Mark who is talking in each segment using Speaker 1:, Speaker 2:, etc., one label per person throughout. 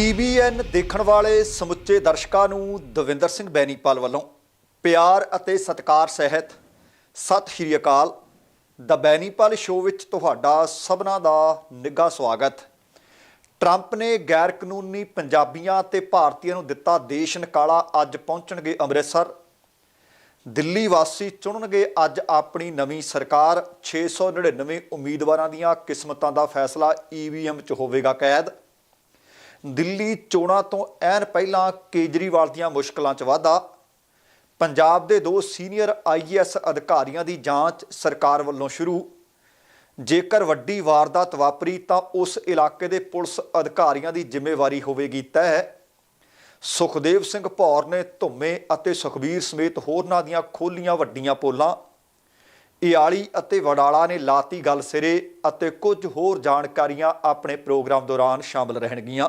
Speaker 1: TBN ਦੇਖਣ ਵਾਲੇ ਸਮੁੱਚੇ ਦਰਸ਼ਕਾਂ ਨੂੰ ਦਵਿੰਦਰ ਸਿੰਘ ਬੈਨੀਪਾਲ ਵੱਲੋਂ ਪਿਆਰ ਅਤੇ ਸਤਿਕਾਰ ਸਹਿਤ ਸਤਿ ਸ਼੍ਰੀ ਅਕਾਲ। ਦ ਬੈਨੀਪਾਲ ਸ਼ੋਅ ਵਿੱਚ ਤੁਹਾਡਾ ਸਭਨਾ ਦਾ ਨਿੱਘਾ ਸਵਾਗਤ। ਟਰੰਪ ਨੇ ਗੈਰ ਕਾਨੂੰਨੀ ਪੰਜਾਬੀਆਂ ਤੇ ਭਾਰਤੀਆਂ ਨੂੰ ਦਿੱਤਾ ਦੇਸ਼ ਨਿਕਾਲਾ ਅੱਜ ਪਹੁੰਚਣਗੇ ਅੰਮ੍ਰਿਤਸਰ। ਦਿੱਲੀ ਵਾਸੀ ਚੁਣਨਗੇ ਅੱਜ ਆਪਣੀ ਨਵੀਂ ਸਰਕਾਰ। 699 ਉਮੀਦਵਾਰਾਂ ਦੀਆਂ ਕਿਸਮਤਾਂ ਦਾ ਫੈਸਲਾ ਈਵੀਐਮ 'ਚ ਹੋਵੇਗਾ ਕੈਦ। ਦਿੱਲੀ ਚੋਣਾਂ ਤੋਂ ਐਨ ਪਹਿਲਾਂ ਕੇਜਰੀਵਾਲ ਦੀਆਂ ਮੁਸ਼ਕਲਾਂ 'ਚ ਵਾਧਾ। ਪੰਜਾਬ ਦੇ ਦੋ ਸੀਨੀਅਰ ਆਈਐਸ ਅਧਿਕਾਰੀਆਂ ਦੀ ਜਾਂਚ ਸਰਕਾਰ ਵੱਲੋਂ ਸ਼ੁਰੂ। ਜੇਕਰ ਵੱਡੀ ਵਾਰਦਾਤ ਵਾਪਰੀ ਤਾਂ ਉਸ ਇਲਾਕੇ ਦੇ ਪੁਲਿਸ ਅਧਿਕਾਰੀਆਂ ਦੀ ਜ਼ਿੰਮੇਵਾਰੀ ਹੋਵੇਗੀ ਤੈਅ ਸੁਖਦੇਵ ਸਿੰਘ ਭੌਰ ਨੇ ਧੁੰਮੇ ਅਤੇ ਸੁਖਬੀਰ ਸਮੇਤ ਹੋਰਨਾਂ ਦੀਆਂ ਖੋਲੀਆਂ ਵੱਡੀਆਂ ਪੋਲਾਂ। ਇਆਲੀ ਅਤੇ ਵਡਾਲਾ ਨੇ ਲਾਤੀ ਗੱਲ ਸਿਰੇ ਅਤੇ ਕੁਝ ਹੋਰ ਜਾਣਕਾਰੀਆਂ ਆਪਣੇ ਪ੍ਰੋਗਰਾਮ ਦੌਰਾਨ ਸ਼ਾਮਲ ਰਹਿਣਗੀਆਂ।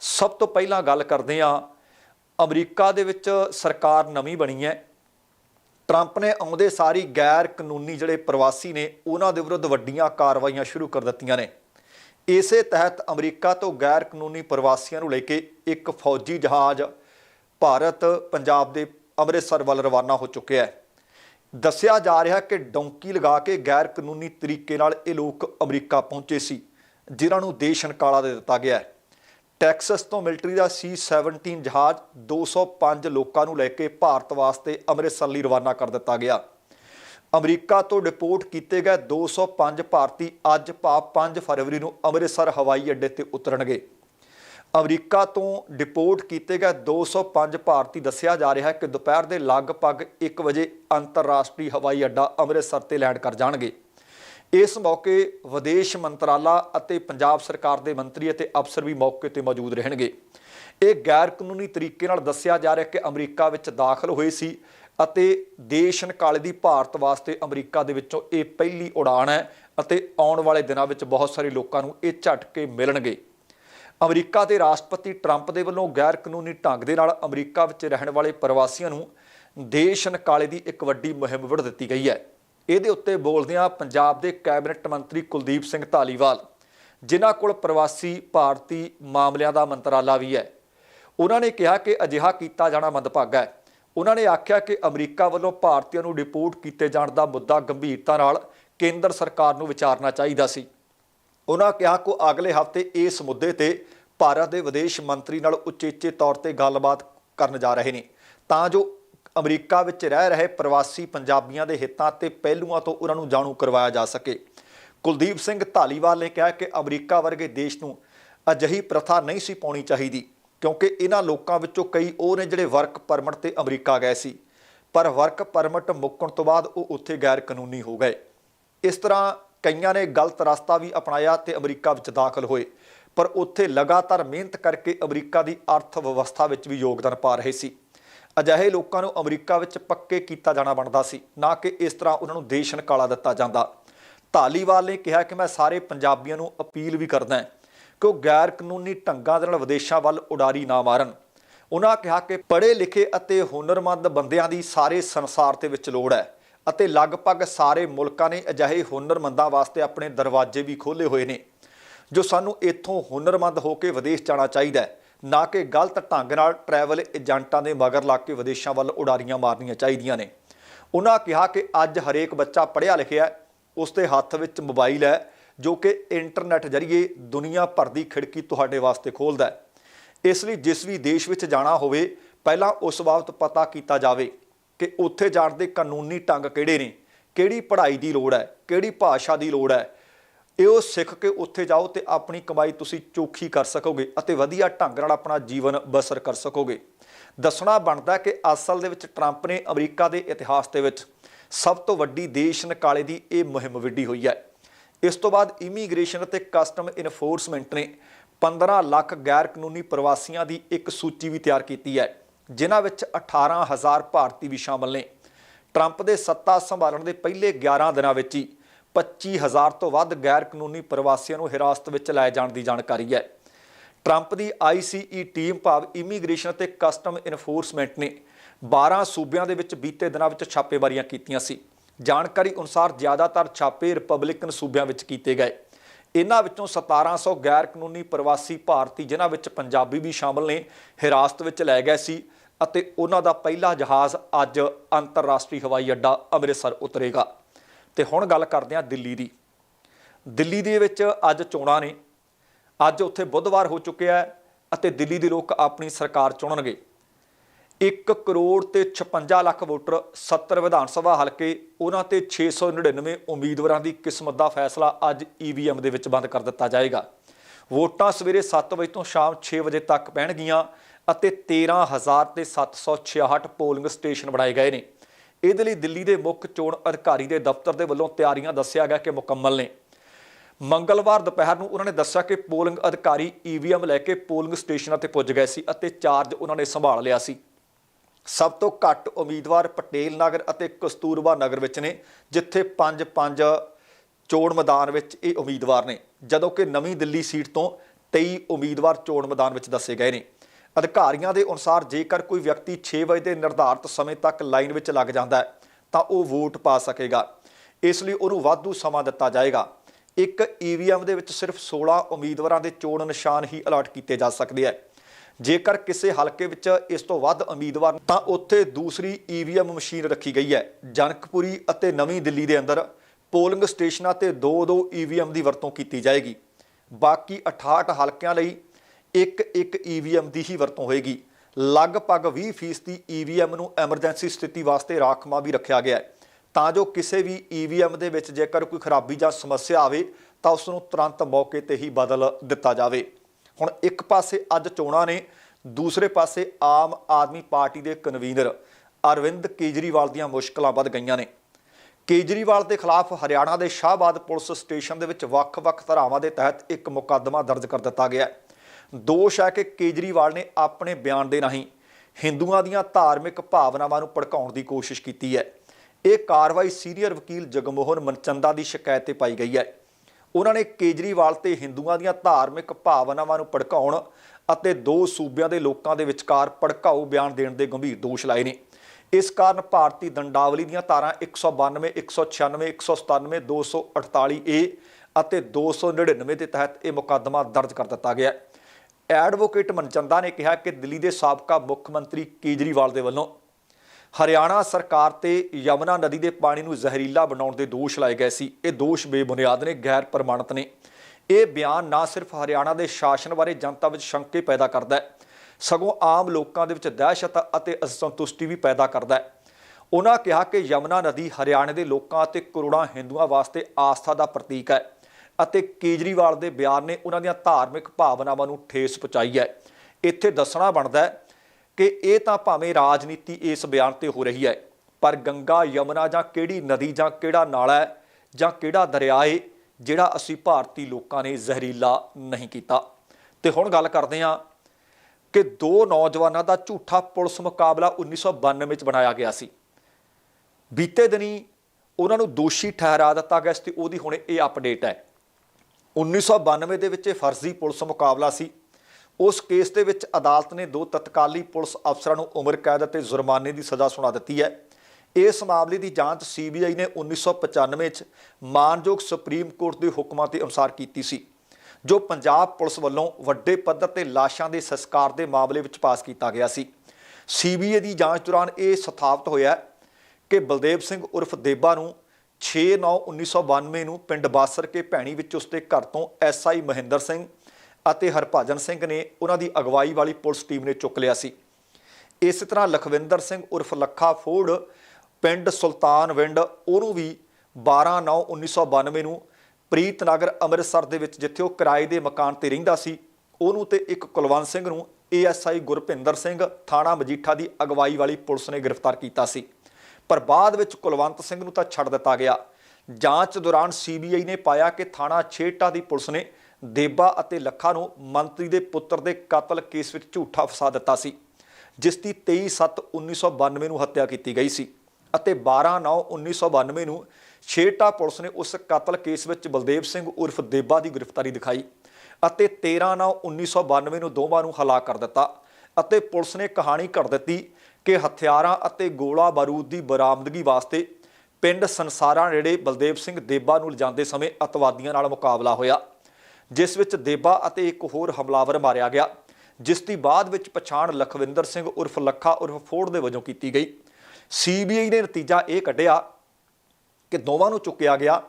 Speaker 1: ਸਭ ਤੋਂ ਪਹਿਲਾਂ ਗੱਲ ਕਰਦੇ ਹਾਂ, ਅਮਰੀਕਾ ਦੇ ਵਿੱਚ ਸਰਕਾਰ ਨਵੀਂ ਬਣੀ ਹੈ। ਟਰੰਪ ਨੇ ਆਉਂਦੇ ਸਾਰੀ ਗੈਰ ਕਾਨੂੰਨੀ ਜਿਹੜੇ ਪ੍ਰਵਾਸੀ ਨੇ, ਉਹਨਾਂ ਦੇ ਵਿਰੁੱਧ ਵੱਡੀਆਂ ਕਾਰਵਾਈਆਂ ਸ਼ੁਰੂ ਕਰ ਦਿੱਤੀਆਂ ਨੇ। ਇਸੇ ਤਹਿਤ ਅਮਰੀਕਾ ਤੋਂ ਗੈਰ ਕਾਨੂੰਨੀ ਪ੍ਰਵਾਸੀਆਂ ਨੂੰ ਲੈ ਕੇ ਇੱਕ ਫੌਜੀ ਜਹਾਜ਼ ਭਾਰਤ, ਪੰਜਾਬ ਦੇ ਅੰਮ੍ਰਿਤਸਰ ਵੱਲ ਰਵਾਨਾ ਹੋ ਚੁੱਕਿਆ ਹੈ। ਦੱਸਿਆ ਜਾ ਰਿਹਾ ਕਿ ਡੌਂਕੀ ਲਗਾ ਕੇ ਗੈਰ ਕਾਨੂੰਨੀ ਤਰੀਕੇ ਨਾਲ ਇਹ ਲੋਕ ਅਮਰੀਕਾ ਪਹੁੰਚੇ ਸੀ, ਜਿਨ੍ਹਾਂ ਨੂੰ ਦੇਸ਼ ਨਿਕਾਲਾ ਦੇ ਦਿੱਤਾ ਗਿਆ ਹੈ। ਟੈਕਸਸ ਤੋਂ ਮਿਲਟਰੀ ਦਾ C-17 ਜਹਾਜ਼ 205 ਲੋਕਾਂ ਨੂੰ ਲੈ ਕੇ ਭਾਰਤ ਵਾਸਤੇ ਅੰਮ੍ਰਿਤਸਰ ਲਈ ਰਵਾਨਾ ਕਰ ਦਿੱਤਾ ਗਿਆ। ਅਮਰੀਕਾ ਤੋਂ ਡਿਪੋਰਟ ਕੀਤੇ ਗਏ 205 ਭਾਰਤੀ ਅੱਜ ਭਾਵ 5 ਫਰਵਰੀ ਨੂੰ ਅੰਮ੍ਰਿਤਸਰ ਹਵਾਈ ਅੱਡੇ ਤੇ ਉਤਰਨਗੇ। ਅਮਰੀਕਾ ਤੋਂ ਡਿਪੋਰਟ ਕੀਤੇ ਗਏ 205 ਭਾਰਤੀ ਦੱਸਿਆ ਜਾ ਰਿਹਾ ਹੈ ਕਿ ਦੁਪਹਿਰ ਦੇ ਲਗਭਗ 1 ਵਜੇ ਅੰਤਰਰਾਸ਼ਟਰੀ ਹਵਾਈ ਅੱਡਾ ਅੰਮ੍ਰਿਤਸਰ ਤੇ ਲੈਂਡ ਕਰ ਜਾਣਗੇ। ਇਸ ਮੌਕੇ ਵਿਦੇਸ਼ ਮੰਤਰਾਲਾ ਅਤੇ ਪੰਜਾਬ ਸਰਕਾਰ ਦੇ ਮੰਤਰੀ ਅਤੇ ਅਫਸਰ ਵੀ ਮੌਕੇ ਤੇ ਮੌਜੂਦ ਰਹਿਣਗੇ। ਇਹ ਗੈਰ ਕਾਨੂੰਨੀ ਤਰੀਕੇ ਨਾਲ ਦੱਸਿਆ ਜਾ ਰਿਹਾ ਕਿ ਅਮਰੀਕਾ ਵਿੱਚ ਦਾਖਲ ਹੋਏ ਸੀ ਅਤੇ ਦੇਸ਼ ਨਿਕਾਲੇ ਦੀ ਭਾਰਤ ਵਾਸਤੇ ਅਮਰੀਕਾ ਦੇ ਵਿੱਚੋਂ ਇਹ ਪਹਿਲੀ ਉਡਾਣ ਹੈ ਅਤੇ ਆਉਣ ਵਾਲੇ ਦਿਨਾਂ ਵਿੱਚ ਬਹੁਤ ਸਾਰੇ ਲੋਕਾਂ ਨੂੰ ਇਹ ਝਟਕੇ ਮਿਲਣਗੇ। ਅਮਰੀਕਾ ਦੇ ਰਾਸ਼ਟਰਪਤੀ ਟਰੰਪ ਦੇ ਵੱਲੋਂ ਗੈਰ ਕਾਨੂੰਨੀ ਢੰਗ ਦੇ ਨਾਲ ਅਮਰੀਕਾ ਵਿੱਚ ਰਹਿਣ ਵਾਲੇ ਪ੍ਰਵਾਸੀਆਂ ਨੂੰ ਦੇਸ਼ ਨਿਕਾਲੇ ਦੀ ਇੱਕ ਵੱਡੀ ਮੁਹਿੰਮ ਵਿੜ ਦਿੱਤੀ ਗਈ ਹੈ। ਇਹਦੇ ਉੱਤੇ ਬੋਲਦਿਆਂ ਪੰਜਾਬ ਦੇ ਕੈਬਨਿਟ ਮੰਤਰੀ ਕੁਲਦੀਪ ਸਿੰਘ ਧਾਲੀਵਾਲ, ਜਿਨ੍ਹਾਂ ਕੋਲ ਪ੍ਰਵਾਸੀ ਭਾਰਤੀ ਮਾਮਲਿਆਂ ਦਾ ਮੰਤਰਾਲਾ ਵੀ ਹੈ, ਉਹਨਾਂ ਨੇ ਕਿਹਾ ਕਿ ਅਜਿਹਾ ਕੀਤਾ ਜਾਣਾ ਮੰਦਭਾਗਾ ਹੈ। ਉਹਨਾਂ ਨੇ ਆਖਿਆ ਕਿ ਅਮਰੀਕਾ ਵੱਲੋਂ ਭਾਰਤੀਆਂ ਨੂੰ ਡਿਪੋਰਟ ਕੀਤੇ ਜਾਣ ਦਾ ਮੁੱਦਾ ਗੰਭੀਰਤਾ ਨਾਲ ਕੇਂਦਰ ਸਰਕਾਰ ਨੂੰ ਵਿਚਾਰਨਾ ਚਾਹੀਦਾ ਸੀ। ਉਹਨਾਂ ਕਿਹਾ ਕਿ ਅਗਲੇ ਹਫ਼ਤੇ ਇਸ ਮੁੱਦੇ ਤੇ ਭਾਰਤ ਦੇ ਵਿਦੇਸ਼ ਮੰਤਰੀ ਨਾਲ ਉਚੇਚੇ ਤੌਰ ਤੇ ਗੱਲਬਾਤ ਕਰਨ ਜਾ ਰਹੇ ਨੇ, ਤਾਂ ਜੋ ਅਮਰੀਕਾ ਵਿੱਚ ਰਹਿ ਰਹੇ ਪ੍ਰਵਾਸੀ ਪੰਜਾਬੀਆਂ ਦੇ ਹਿੱਤਾਂ ਤੇ ਪਹਿਲੂਆਂ ਤੋਂ ਉਹਨਾਂ ਨੂੰ ਜਾਣੂ ਕਰਵਾਇਆ ਜਾ ਸਕੇ। ਕੁਲਦੀਪ ਸਿੰਘ ਧਾਲੀਵਾਲ ਨੇ ਕਿਹਾ ਕਿ ਅਮਰੀਕਾ ਵਰਗੇ ਦੇਸ਼ ਨੂੰ ਅਜਿਹੀ ਪ੍ਰਥਾ ਨਹੀਂ ਸੀ ਪਾਉਣੀ ਚਾਹੀਦੀ, ਕਿਉਂਕਿ ਇਹਨਾਂ ਲੋਕਾਂ ਵਿੱਚੋਂ ਕਈ ਉਹ ਨੇ ਜਿਹੜੇ ਵਰਕ ਪਰਮਿਟ ਤੇ ਅਮਰੀਕਾ ਗਏ ਸੀ। ਪਰ ਵਰਕ ਪਰਮਿਟ ਮੁੱਕਣ ਤੋਂ ਬਾਅਦ ਉਹ ਉੱਥੇ ਗੈਰ ਕਾਨੂੰਨੀ ਹੋ ਗਏ। ਇਸ ਤਰ੍ਹਾਂ ਕਈਆਂ ਨੇ ਗਲਤ ਰਸਤਾ ਵੀ ਅਪਣਾਇਆ ਤੇ ਅਮਰੀਕਾ ਵਿੱਚ ਦਾਖਲ ਹੋਏ, ਪਰ ਉੱਥੇ ਲਗਾਤਾਰ ਮਿਹਨਤ ਕਰਕੇ ਅਮਰੀਕਾ ਦੀ ਅਰਥ ਵਿਵਸਥਾ ਵਿੱਚ ਵੀ ਯੋਗਦਾਨ ਪਾ ਰਹੇ ਸੀ। ਅਜਿਹੇ ਲੋਕਾਂ ਨੂੰ ਅਮਰੀਕਾ ਵਿੱਚ ਪੱਕੇ ਕੀਤਾ ਜਾਣਾ ਬਣਦਾ ਸੀ, ਨਾ ਕਿ ਇਸ ਤਰ੍ਹਾਂ ਉਹਨਾਂ ਨੂੰ ਦੇਸ਼ ਨਿਕਾਲਾ ਦਿੱਤਾ ਜਾਂਦਾ। ਧਾਲੀਵਾਲ ਨੇ ਕਿਹਾ ਕਿ ਮੈਂ ਸਾਰੇ ਪੰਜਾਬੀਆਂ ਨੂੰ ਅਪੀਲ ਵੀ ਕਰਦਾ ਕਿ ਉਹ ਗੈਰ ਕਾਨੂੰਨੀ ਢੰਗਾਂ ਦੇ ਨਾਲ ਵਿਦੇਸ਼ਾਂ ਵੱਲ ਉਡਾਰੀ ਨਾ ਮਾਰਨ। ਉਹਨਾਂ ਕਿਹਾ ਕਿ ਪੜ੍ਹੇ ਲਿਖੇ ਅਤੇ ਹੁਨਰਮੰਦ ਬੰਦਿਆਂ ਦੀ ਸਾਰੇ ਸੰਸਾਰ ਦੇ ਵਿੱਚ ਲੋੜ ਹੈ ਅਤੇ ਲਗਭਗ ਸਾਰੇ ਮੁਲਕਾਂ ਨੇ ਅਜਿਹੇ ਹੁਨਰਮੰਦਾਂ ਵਾਸਤੇ ਆਪਣੇ ਦਰਵਾਜ਼ੇ ਵੀ ਖੋਲ੍ਹੇ ਹੋਏ ਨੇ, ਜੋ ਸਾਨੂੰ ਇੱਥੋਂ ਹੁਨਰਮੰਦ ਹੋ ਕੇ ਵਿਦੇਸ਼ ਜਾਣਾ ਚਾਹੀਦਾ ਹੈ। ਨਾ ਕਿ ਗਲਤ ਢੰਗ ਨਾਲ ਟਰੈਵਲ ਏਜੰਟਾਂ ਦੇ ਮਗਰ ਲੱਗ ਕੇ ਵਿਦੇਸ਼ਾਂ ਵੱਲ ਉਡਾਰੀਆਂ ਮਾਰਨੀਆਂ ਚਾਹੀਦੀਆਂ ਨੇ। ਉਹਨਾਂ ਕਿਹਾ ਕਿ ਅੱਜ ਹਰੇਕ ਬੱਚਾ ਪੜ੍ਹਿਆ ਲਿਖਿਆ ਹੈ, ਉਸ ਦੇ ਹੱਥ ਵਿੱਚ ਮੋਬਾਈਲ ਹੈ, ਜੋ ਕਿ ਇੰਟਰਨੈਟ ਜ਼ਰੀਏ ਦੁਨੀਆ ਭਰ ਦੀ ਖਿੜਕੀ ਤੁਹਾਡੇ ਵਾਸਤੇ ਖੋਲਦਾ ਹੈ। ਇਸ ਲਈ ਜਿਸ ਵੀ ਦੇਸ਼ ਵਿੱਚ ਜਾਣਾ ਹੋਵੇ, ਪਹਿਲਾਂ ਉਸ ਬਾਬਤ ਪਤਾ ਕੀਤਾ ਜਾਵੇ ਕਿ ਉੱਥੇ ਜਾਣ ਦੇ ਕਾਨੂੰਨੀ ਢੰਗ ਕਿਹੜੇ ਨੇ, ਕਿਹੜੀ ਪੜ੍ਹਾਈ ਦੀ ਲੋੜ ਹੈ, ਕਿਹੜੀ ਭਾਸ਼ਾ ਦੀ ਲੋੜ ਹੈ ਇਹ ਉਹ ਸਿੱਖ ਕੇ ਉੱਥੇ ਜਾਓ ਤੇ ਆਪਣੀ ਕਮਾਈ ਤੁਸੀਂ ਚੋਖੀ ਕਰ ਸਕੋਗੇ ਅਤੇ ਵਧੀਆ ਢੰਗ ਨਾਲ ਆਪਣਾ ਜੀਵਨ ਬਸਰ ਕਰ ਸਕੋਗੇ। ਦੱਸਣਾ ਬਣਦਾ ਕਿ ਅਸਲ ਦੇ ਵਿੱਚ ਟਰੰਪ ਨੇ ਅਮਰੀਕਾ ਦੇ ਇਤਿਹਾਸ ਦੇ ਵਿੱਚ ਸਭ ਤੋਂ ਵੱਡੀ ਦੇਸ਼ ਨਿਕਾਲੇ ਦੀ ਇਹ ਮੁਹਿੰਮ ਵਿੱਢੀ ਹੋਈ ਹੈ। ਇਸ ਤੋਂ ਬਾਅਦ ਇਮੀਗ੍ਰੇਸ਼ਨ ਅਤੇ ਕਸਟਮ ਇਨਫੋਰਸਮੈਂਟ ਨੇ 15 ਲੱਖ ਗੈਰ ਕਾਨੂੰਨੀ ਪ੍ਰਵਾਸੀਆਂ ਦੀ ਇੱਕ ਸੂਚੀ ਵੀ ਤਿਆਰ ਕੀਤੀ ਹੈ, ਜਿਨ੍ਹਾਂ ਵਿੱਚ 18000 ਭਾਰਤੀ ਵੀ ਸ਼ਾਮਲ ਨੇ। ਟਰੰਪ ਦੇ ਸੱਤਾ ਸੰਭਾਲਣ ਦੇ ਪਹਿਲੇ 11 ਦਿਨਾਂ ਵਿੱਚ ਹੀ 25000 ਤੋਂ ਵੱਧ ਗੈਰ ਕਾਨੂੰਨੀ ਪ੍ਰਵਾਸੀਆਂ ਨੂੰ ਹਿਰਾਸਤ ਵਿੱਚ ਲਾਏ ਜਾਣ ਦੀ ਜਾਣਕਾਰੀ ਹੈ। ਟਰੰਪ ਦੀ ਆਈਸੀਈ ਟੀਮ ਭਾਵ ਇਮੀਗ੍ਰੇਸ਼ਨ ਅਤੇ ਕਸਟਮ ਇਨਫੋਰਸਮੈਂਟ ਨੇ 12 ਸੂਬਿਆਂ ਦੇ ਵਿੱਚ ਬੀਤੇ ਦਿਨਾਂ ਵਿੱਚ ਛਾਪੇਮਾਰੀਆਂ ਕੀਤੀਆਂ ਸੀ। ਜਾਣਕਾਰੀ ਅਨੁਸਾਰ ਜ਼ਿਆਦਾਤਰ ਛਾਪੇ ਰਿਪਬਲਿਕਨ ਸੂਬਿਆਂ ਵਿੱਚ ਕੀਤੇ ਗਏ। ਇਹਨਾਂ ਵਿੱਚੋਂ 1700 ਗੈਰ ਕਾਨੂੰਨੀ ਪ੍ਰਵਾਸੀ ਭਾਰਤੀ ਜਿਨ੍ਹਾਂ ਵਿੱਚ ਪੰਜਾਬੀ ਵੀ ਸ਼ਾਮਲ ਨੇ, ਹਿਰਾਸਤ ਵਿੱਚ ਲੈ ਗਏ ਸੀ ਅਤੇ ਉਹਨਾਂ ਦਾ ਪਹਿਲਾ ਜਹਾਜ਼ ਅੱਜ ਅੰਤਰਰਾਸ਼ਟਰੀ ਹਵਾਈ ਅੱਡਾ ਅੰਮ੍ਰਿਤਸਰ ਉਤਰੇਗਾ। ਤੇ ਹੁਣ ਗੱਲ ਕਰਦੇ ਹਾਂ ਦਿੱਲੀ ਦੀ। ਦਿੱਲੀ ਦੇ ਵਿੱਚ ਅੱਜ ਚੋਣਾਂ ਨੇ। ਅੱਜ ਉੱਥੇ ਬੁੱਧਵਾਰ ਹੋ ਚੁੱਕਿਆ ਹੈ ਅਤੇ ਦਿੱਲੀ ਦੇ ਲੋਕ ਆਪਣੀ ਸਰਕਾਰ ਚੁਣਨਗੇ। 1 ਕਰੋੜ ਤੇ 56 ਲੱਖ ਵੋਟਰ 70 ਵਿਧਾਨ ਸਭਾ ਹਲਕੇ, ਉਹਨਾਂ ਤੇ 699 ਉਮੀਦਵਾਰਾਂ ਦੀ ਕਿਸਮਤ ਦਾ ਫੈਸਲਾ ਅੱਜ ਈਵੀਐਮ ਦੇ ਵਿੱਚ ਬੰਦ ਕਰ ਦਿੱਤਾ ਜਾਏਗਾ। ਵੋਟਾਂ ਸਵੇਰੇ 7 ਵਜੇ ਤੋਂ ਸ਼ਾਮ 6 ਵਜੇ ਤੱਕ ਪੈਣਗੀਆਂ ਅਤੇ 13000 ਤੇ 766 ਪੋਲਿੰਗ ਸਟੇਸ਼ਨ ਬਣਾਏ ਗਏ ਨੇ। ਇਹਦੇ ਲਈ ਦਿੱਲੀ ਦੇ ਮੁੱਖ ਚੋਣ ਅਧਿਕਾਰੀ ਦੇ ਦਫ਼ਤਰ ਦੇ ਵੱਲੋਂ ਤਿਆਰੀਆਂ ਦੱਸਿਆ ਗਿਆ ਕਿ ਮੁਕੰਮਲ ਨੇ। ਮੰਗਲਵਾਰ ਦੁਪਹਿਰ ਨੂੰ ਉਹਨਾਂ ਨੇ ਦੱਸਿਆ ਕਿ ਪੋਲਿੰਗ ਅਧਿਕਾਰੀ ਈਵੀਐਮ ਲੈ ਕੇ ਪੋਲਿੰਗ ਸਟੇਸ਼ਨਾਂ ਤੇ ਪੁੱਜ ਗਏ ਸੀ ਅਤੇ ਚਾਰਜ ਉਹਨਾਂ ਨੇ ਸੰਭਾਲ ਲਿਆ ਸੀ। ਸਭ ਤੋਂ ਘੱਟ ਉਮੀਦਵਾਰ ਪਟੇਲ ਨਗਰ ਅਤੇ ਕਸਤੂਰਬਾ ਨਗਰ ਵਿੱਚ ਨੇ, ਜਿੱਥੇ 5-5 ਚੋਣ ਮੈਦਾਨ ਵਿੱਚ ਇਹ ਉਮੀਦਵਾਰ ਨੇ, ਜਦੋਂ ਕਿ ਨਵੀਂ ਦਿੱਲੀ ਸੀਟ ਤੋਂ 23 ਉਮੀਦਵਾਰ ਚੋਣ ਮੈਦਾਨ ਵਿੱਚ ਦੱਸੇ ਗਏ ਨੇ। ਅਧਿਕਾਰੀਆਂ ਦੇ ਅਨੁਸਾਰ ਜੇਕਰ ਕੋਈ ਵਿਅਕਤੀ 6 ਵਜੇ ਦੇ ਨਿਰਧਾਰਤ ਸਮੇਂ ਤੱਕ ਲਾਈਨ ਵਿੱਚ ਲੱਗ ਜਾਂਦਾ ਹੈ, ਤਾਂ ਉਹ ਵੋਟ ਪਾ ਸਕੇਗਾ। ਇਸ ਲਈ ਉਹਨੂੰ ਵਾਧੂ ਸਮਾਂ ਦਿੱਤਾ ਜਾਏਗਾ। ਇੱਕ ਈਵੀਐਮ ਦੇ ਵਿੱਚ ਸਿਰਫ 16 ਉਮੀਦਵਾਰਾਂ ਦੇ ਚੋਣ ਨਿਸ਼ਾਨ ਹੀ ਅਲਾਟ ਕੀਤੇ ਜਾ ਸਕਦੇ ਆ ਜੇਕਰ ਕਿਸੇ ਹਲਕੇ ਵਿੱਚ ਇਸ ਤੋਂ ਵੱਧ ਉਮੀਦਵਾਰ, ਤਾਂ ਉੱਥੇ ਦੂਸਰੀ ਈਵੀਐਮ ਮਸ਼ੀਨ ਰੱਖੀ ਗਈ ਹੈ। ਜਨਕਪੁਰੀ ਅਤੇ ਨਵੀਂ ਦਿੱਲੀ ਦੇ ਅੰਦਰ ਪੋਲਿੰਗ ਸਟੇਸ਼ਨਾਂ ਤੇ ਦੋ ਦੋ ਈਵੀਐਮ ਦੀ ਵਰਤੋਂ ਕੀਤੀ ਜਾਏਗੀ। ਬਾਕੀ 68 ਹਲਕਿਆਂ ਲਈ ਇੱਕ ਇੱਕ ਈਵੀਐਮ ਦੀ ਹੀ ਵਰਤੋਂ ਹੋਏਗੀ। ਲਗਭਗ 20% ਦੀ ਈਵੀਐਮ ਨੂੰ ਐਮਰਜੈਂਸੀ ਸਥਿਤੀ ਵਾਸਤੇ ਰਾਖਵਾਂ ਵੀ ਰੱਖਿਆ ਗਿਆ ਹੈ। ਤਾਂ ਜੋ ਕਿਸੇ ਵੀ ਈਵੀਐਮ ਦੇ ਵਿੱਚ ਜੇਕਰ ਕੋਈ ਖਰਾਬੀ ਜਾਂ ਸਮੱਸਿਆ ਆਵੇ, ਤਾਂ ਉਸ ਨੂੰ ਤੁਰੰਤ ਮੌਕੇ ਤੇ ਹੀ ਬਦਲ ਦਿੱਤਾ ਜਾਵੇ। ਹੁਣ ਇੱਕ ਪਾਸੇ ਅੱਜ ਚੋਣਾਂ ਨੇ, ਦੂਸਰੇ ਪਾਸੇ ਆਮ ਆਦਮੀ ਪਾਰਟੀ ਦੇ ਕਨਵੀਨਰ ਅਰਵਿੰਦ ਕੇਜਰੀਵਾਲ ਦੀਆਂ ਮੁਸ਼ਕਲਾਂ ਵੱਧ ਗਈਆਂ ਨੇ। ਕੇਜਰੀਵਾਲ ਦੇ ਖਿਲਾਫ ਹਰਿਆਣਾ ਦੇ ਸ਼ਾਹਬਾਦ ਪੁਲਿਸ ਸਟੇਸ਼ਨ ਦੇ ਵਿੱਚ ਵੱਖ-ਵੱਖ ਧਾਰਾਵਾਂ ਦੇ ਤਹਿਤ ਇੱਕ ਮੁਕੱਦਮਾ ਦਰਜ ਕਰ ਦਿੱਤਾ ਗਿਆ ਹੈ। ਦੋਸ਼ ਹੈ ਕਿ ਕੇਜਰੀਵਾਲ ਨੇ ਆਪਣੇ ਬਿਆਨ ਦੇ ਰਾਹੀਂ ਹਿੰਦੂਆਂ ਦੀਆਂ ਧਾਰਮਿਕ ਭਾਵਨਾਵਾਂ ਨੂੰ ਭੜਕਾਉਣ ਦੀ ਕੋਸ਼ਿਸ਼ ਕੀਤੀ ਹੈ। ਇਹ ਕਾਰਵਾਈ ਸੀਨੀਅਰ ਵਕੀਲ ਜਗਮੋਹਨ ਮਨਚੰਦਾ ਦੀ ਸ਼ਿਕਾਇਤ ਤੇ ਪਾਈ ਗਈ ਹੈ। ਉਹਨਾਂ ਨੇ ਕੇਜਰੀਵਾਲ ਤੇ ਹਿੰਦੂਆਂ ਦੀਆਂ ਧਾਰਮਿਕ ਭਾਵਨਾਵਾਂ ਨੂੰ ਭੜਕਾਉਣ ਅਤੇ ਦੋ ਸੂਬਿਆਂ ਦੇ ਲੋਕਾਂ ਦੇ ਵਿਚਕਾਰ ਭੜਕਾਊ ਬਿਆਨ ਦੇਣ ਦੇ ਗੰਭੀਰ ਦੋਸ਼ ਲਾਏ ਨੇ। ਇਸ ਕਾਰਨ ਭਾਰਤੀ ਦੰਡਾਵਲੀ ਦੀਆਂ ਧਾਰਾਂ 192 196 197 248 ਏ ਅਤੇ 299 ਦੇ ਤਹਿਤ ਇਹ ਮੁਕੱਦਮਾ ਦਰਜ ਕਰ ਦਿੱਤਾ ਗਿਆ ਹੈ। ਐਡਵੋਕੇਟ ਮਨਚੰਦਾ ਨੇ ਕਿਹਾ ਕਿ ਦਿੱਲੀ ਦੇ ਸਾਬਕਾ ਮੁੱਖ ਮੰਤਰੀ ਕੇਜਰੀਵਾਲ ਦੇ ਵੱਲੋਂ ਹਰਿਆਣਾ ਸਰਕਾਰ ਤੇ ਯਮਨਾ ਨਦੀ ਦੇ ਪਾਣੀ ਨੂੰ ਜ਼ਹਿਰੀਲਾ ਬਣਾਉਣ ਦੇ ਦੋਸ਼ ਲਾਏ ਗਏ ਸੀ। ਇਹ ਦੋਸ਼ ਬੇਬੁਨਿਆਦ ਨੇ, ਗੈਰ ਪ੍ਰਮਾਣਿਤ ਨੇ। ਇਹ ਬਿਆਨ ਨਾ ਸਿਰਫ ਹਰਿਆਣਾ ਦੇ ਸ਼ਾਸਨ ਬਾਰੇ ਜਨਤਾ ਵਿੱਚ ਸ਼ੰਕੇ ਪੈਦਾ ਕਰਦਾ ਹੈ, ਸਗੋਂ ਆਮ ਲੋਕਾਂ ਦੇ ਵਿੱਚ ਦਹਿਸ਼ਤ ਅਤੇ ਅਸੰਤੁਸ਼ਟੀ ਵੀ ਪੈਦਾ ਕਰਦਾ ਹੈ। ਉਹਨਾਂ ਕਿਹਾ ਕਿ ਯਮਨਾ ਨਦੀ ਹਰਿਆਣੇ ਦੇ ਲੋਕਾਂ ਅਤੇ ਕਰੋੜਾਂ ਹਿੰਦੂਆਂ ਵਾਸਤੇ ਆਸਥਾ ਦਾ ਪ੍ਰਤੀਕ ਹੈ। ਅਤੇ ਕੇਜਰੀਵਾਲ ਦੇ ਬਿਆਨ ਨੇ ਉਹਨਾਂ ਦੀਆਂ ਧਾਰਮਿਕ ਭਾਵਨਾਵਾਂ ਨੂੰ ਠੇਸ ਪਹੁੰਚਾਈ ਹੈ। ਇੱਥੇ ਦੱਸਣਾ ਬਣਦਾ ਹੈ ਕਿ ਇਹ ਤਾਂ ਭਾਵੇਂ ਰਾਜਨੀਤੀ ਇਸ ਬਿਆਨ ਤੇ ਹੋ ਰਹੀ ਹੈ, ਪਰ ਗੰਗਾ ਯਮਨਾ ਜਾਂ ਕਿਹੜੀ ਨਦੀ ਜਾਂ ਕਿਹੜਾ ਨਾਲਾ ਹੈ ਜਾਂ ਕਿਹੜਾ ਦਰਿਆ ਹੈ, ਜਿਹੜਾ ਅਸੀਂ ਭਾਰਤੀ ਲੋਕਾਂ ਨੇ ਜ਼ਹਿਰੀਲਾ ਨਹੀਂ ਕੀਤਾ। ਤੇ ਹੁਣ ਗੱਲ ਕਰਦੇ ਹਾਂ ਕਿ ਦੋ ਨੌਜਵਾਨਾਂ ਦਾ ਝੂਠਾ ਪੁਲਿਸ ਮੁਕਾਬਲਾ 1992 ਵਿੱਚ ਬਣਾਇਆ ਗਿਆ ਸੀ। ਬੀਤੇ ਦਿਨੀ ਉਹਨਾਂ ਨੂੰ ਦੋਸ਼ੀ ਠਹਿਰਾ ਦਿੱਤਾ ਗਿਆ ਸੀ ਤੇ ਉਹਦੀ ਹੁਣ ਇਹ ਅਪਡੇਟ ਹੈ। 1992 ਦੇ ਵਿੱਚ ਇਹ ਫਰਜ਼ੀ ਪੁਲਿਸ ਮੁਕਾਬਲਾ ਸੀ। ਉਸ ਕੇਸ ਦੇ ਵਿੱਚ ਅਦਾਲਤ ਨੇ ਦੋ ਤਤਕਾਲੀ ਪੁਲਿਸ ਅਫਸਰਾਂ ਨੂੰ ਉਮਰ, ਕੈਦ ਅਤੇ ਜੁਰਮਾਨੇ ਦੀ ਸਜ਼ਾ ਸੁਣਾ ਦਿੱਤੀ ਹੈ। ਇਸ ਮਾਮਲੇ ਦੀ ਜਾਂਚ ਸੀਬੀਆਈ ਨੇ 1995 ਵਿੱਚ ਮਾਨਯੋਗ ਸੁਪਰੀਮ ਕੋਰਟ ਦੇ ਹੁਕਮਾਂ ਦੇ ਅਨੁਸਾਰ ਕੀਤੀ ਸੀ, ਜੋ ਪੰਜਾਬ ਪੁਲਿਸ ਵੱਲੋਂ ਵੱਡੇ ਪੱਧਰ ਤੇ ਲਾਸ਼ਾਂ ਦੇ ਸੰਸਕਾਰ ਦੇ ਮਾਮਲੇ ਵਿੱਚ ਪਾਸ ਕੀਤਾ ਗਿਆ ਸੀ। ਸੀਬੀਆਈ ਦੀ ਜਾਂਚ ਦੌਰਾਨ ਇਹ ਸਥਾਪਿਤ ਹੋਇਆ ਕਿ ਬਲਦੇਵ ਸਿੰਘ ਉਰਫ ਦੇਬਾ ਨੂੰ 6/9/1992 ਨੂੰ ਪਿੰਡ ਬਾਸਰ ਕੇ ਭੈਣੀ ਵਿੱਚ ਉਸਦੇ ਘਰ ਤੋਂ ਐਸਆਈ ਮਹਿੰਦਰ ਸਿੰਘ ਅਤੇ ਹਰਭਜਨ ਸਿੰਘ ਨੇ ਉਹਨਾਂ ਦੀ ਅਗਵਾਈ ਵਾਲੀ ਪੁਲਿਸ ਟੀਮ ਨੇ ਚੁੱਕ ਲਿਆ ਸੀ। ਇਸ ਤਰ੍ਹਾਂ ਲਖਵਿੰਦਰ ਸਿੰਘ ਉਰਫ ਲੱਖਾ ਫੋੜ, ਪਿੰਡ ਸੁਲਤਾਨਵਿੰਡ ਉਹਨੂੰ ਵੀ 12/9/1992 ਨੂੰ ਪ੍ਰੀਤਨਗਰ ਅੰਮ੍ਰਿਤਸਰ ਦੇ ਵਿੱਚ ਜਿੱਥੇ ਉਹ ਕਿਰਾਏ ਦੇ ਮਕਾਨ ਤੇ ਰਹਿੰਦਾ ਸੀ, ਉਹਨੂੰ ਤੇ ਇੱਕ ਕੁਲਵੰਤ ਸਿੰਘ ਨੂੰ ਏਐਸਆਈ ਗੁਰਪਿੰਦਰ ਸਿੰਘ ਥਾਣਾ ਮਜੀਠਾ ਦੀ ਅਗਵਾਈ ਵਾਲੀ ਪੁਲਿਸ ਨੇ ਗ੍ਰਿਫਤਾਰ ਕੀਤਾ ਸੀ। ਪਰ ਬਾਅਦ ਵਿੱਚ ਕੁਲਵੰਤ ਸਿੰਘ ਨੂੰ ਤਾਂ ਛੱਡ ਦਿੱਤਾ ਗਿਆ। ਜਾਂਚ ਦੌਰਾਨ ਸੀਬੀਆਈ ਨੇ ਪਾਇਆ ਕਿ ਥਾਣਾ ਛੇਟਾ ਦੀ ਪੁਲਿਸ ਨੇ ਦੇਬਾ ਅਤੇ ਲੱਖਾ ਨੂੰ ਮੰਤਰੀ ਦੇ ਪੁੱਤਰ ਦੇ ਕਤਲ ਕੇਸ ਵਿੱਚ ਝੂਠਾ ਫਸਾ ਦਿੱਤਾ ਸੀ, ਜਿਸ ਦੀ 23/7/1992 ਨੂੰ ਹੱਤਿਆ ਕੀਤੀ ਗਈ ਸੀ ਅਤੇ 12/9/1992 ਨੂੰ ਛੇਟਾ ਪੁਲਿਸ ਨੇ ਉਸ ਕਤਲ ਕੇਸ ਵਿੱਚ ਬਲਦੇਵ ਸਿੰਘ ਉਰਫ ਦੇਬਾ ਦੀ ਗ੍ਰਿਫਤਾਰੀ ਦਿਖਾਈ ਅਤੇ 13/9/1992 ਨੂੰ ਦੋਵਾਂ ਨੂੰ ਹਲਾਕ ਕਰ ਦਿੱਤਾ ਅਤੇ ਪੁਲਿਸ ਨੇ ਕਹਾਣੀ ਘੜ ਦਿੱਤੀ ਕਿ ਹਥਿਆਰਾਂ ਅਤੇ ਗੋਲਾ ਬਾਰੂਦ ਦੀ ਬਰਾਮਦਗੀ ਵਾਸਤੇ ਪਿੰਡ ਸੰਸਾਰਾਂ ਨੇੜੇ ਬਲਦੇਵ ਸਿੰਘ ਦੇਬਾ ਨੂੰ ਲਿਜਾਂਦੇ ਸਮੇਂ ਅਤਵਾਦੀਆਂ ਨਾਲ ਮੁਕਾਬਲਾ ਹੋਇਆ, ਜਿਸ ਵਿੱਚ ਦੇਬਾ ਅਤੇ ਇੱਕ ਹੋਰ ਹਮਲਾਵਰ ਮਾਰਿਆ ਗਿਆ, ਜਿਸ ਦੀ ਬਾਅਦ ਵਿੱਚ ਪਛਾਣ ਲਖਵਿੰਦਰ ਸਿੰਘ ਉਰਫ ਲੱਖਾ ਉਰਫ ਫੋੜ ਦੇ ਵਜੋਂ ਕੀਤੀ ਗਈ। ਸੀਬੀਆਈ ਨੇ ਨਤੀਜਾ ਇਹ ਕੱਢਿਆ ਕਿ ਦੋਵਾਂ ਨੂੰ ਚੁੱਕਿਆ ਗਿਆ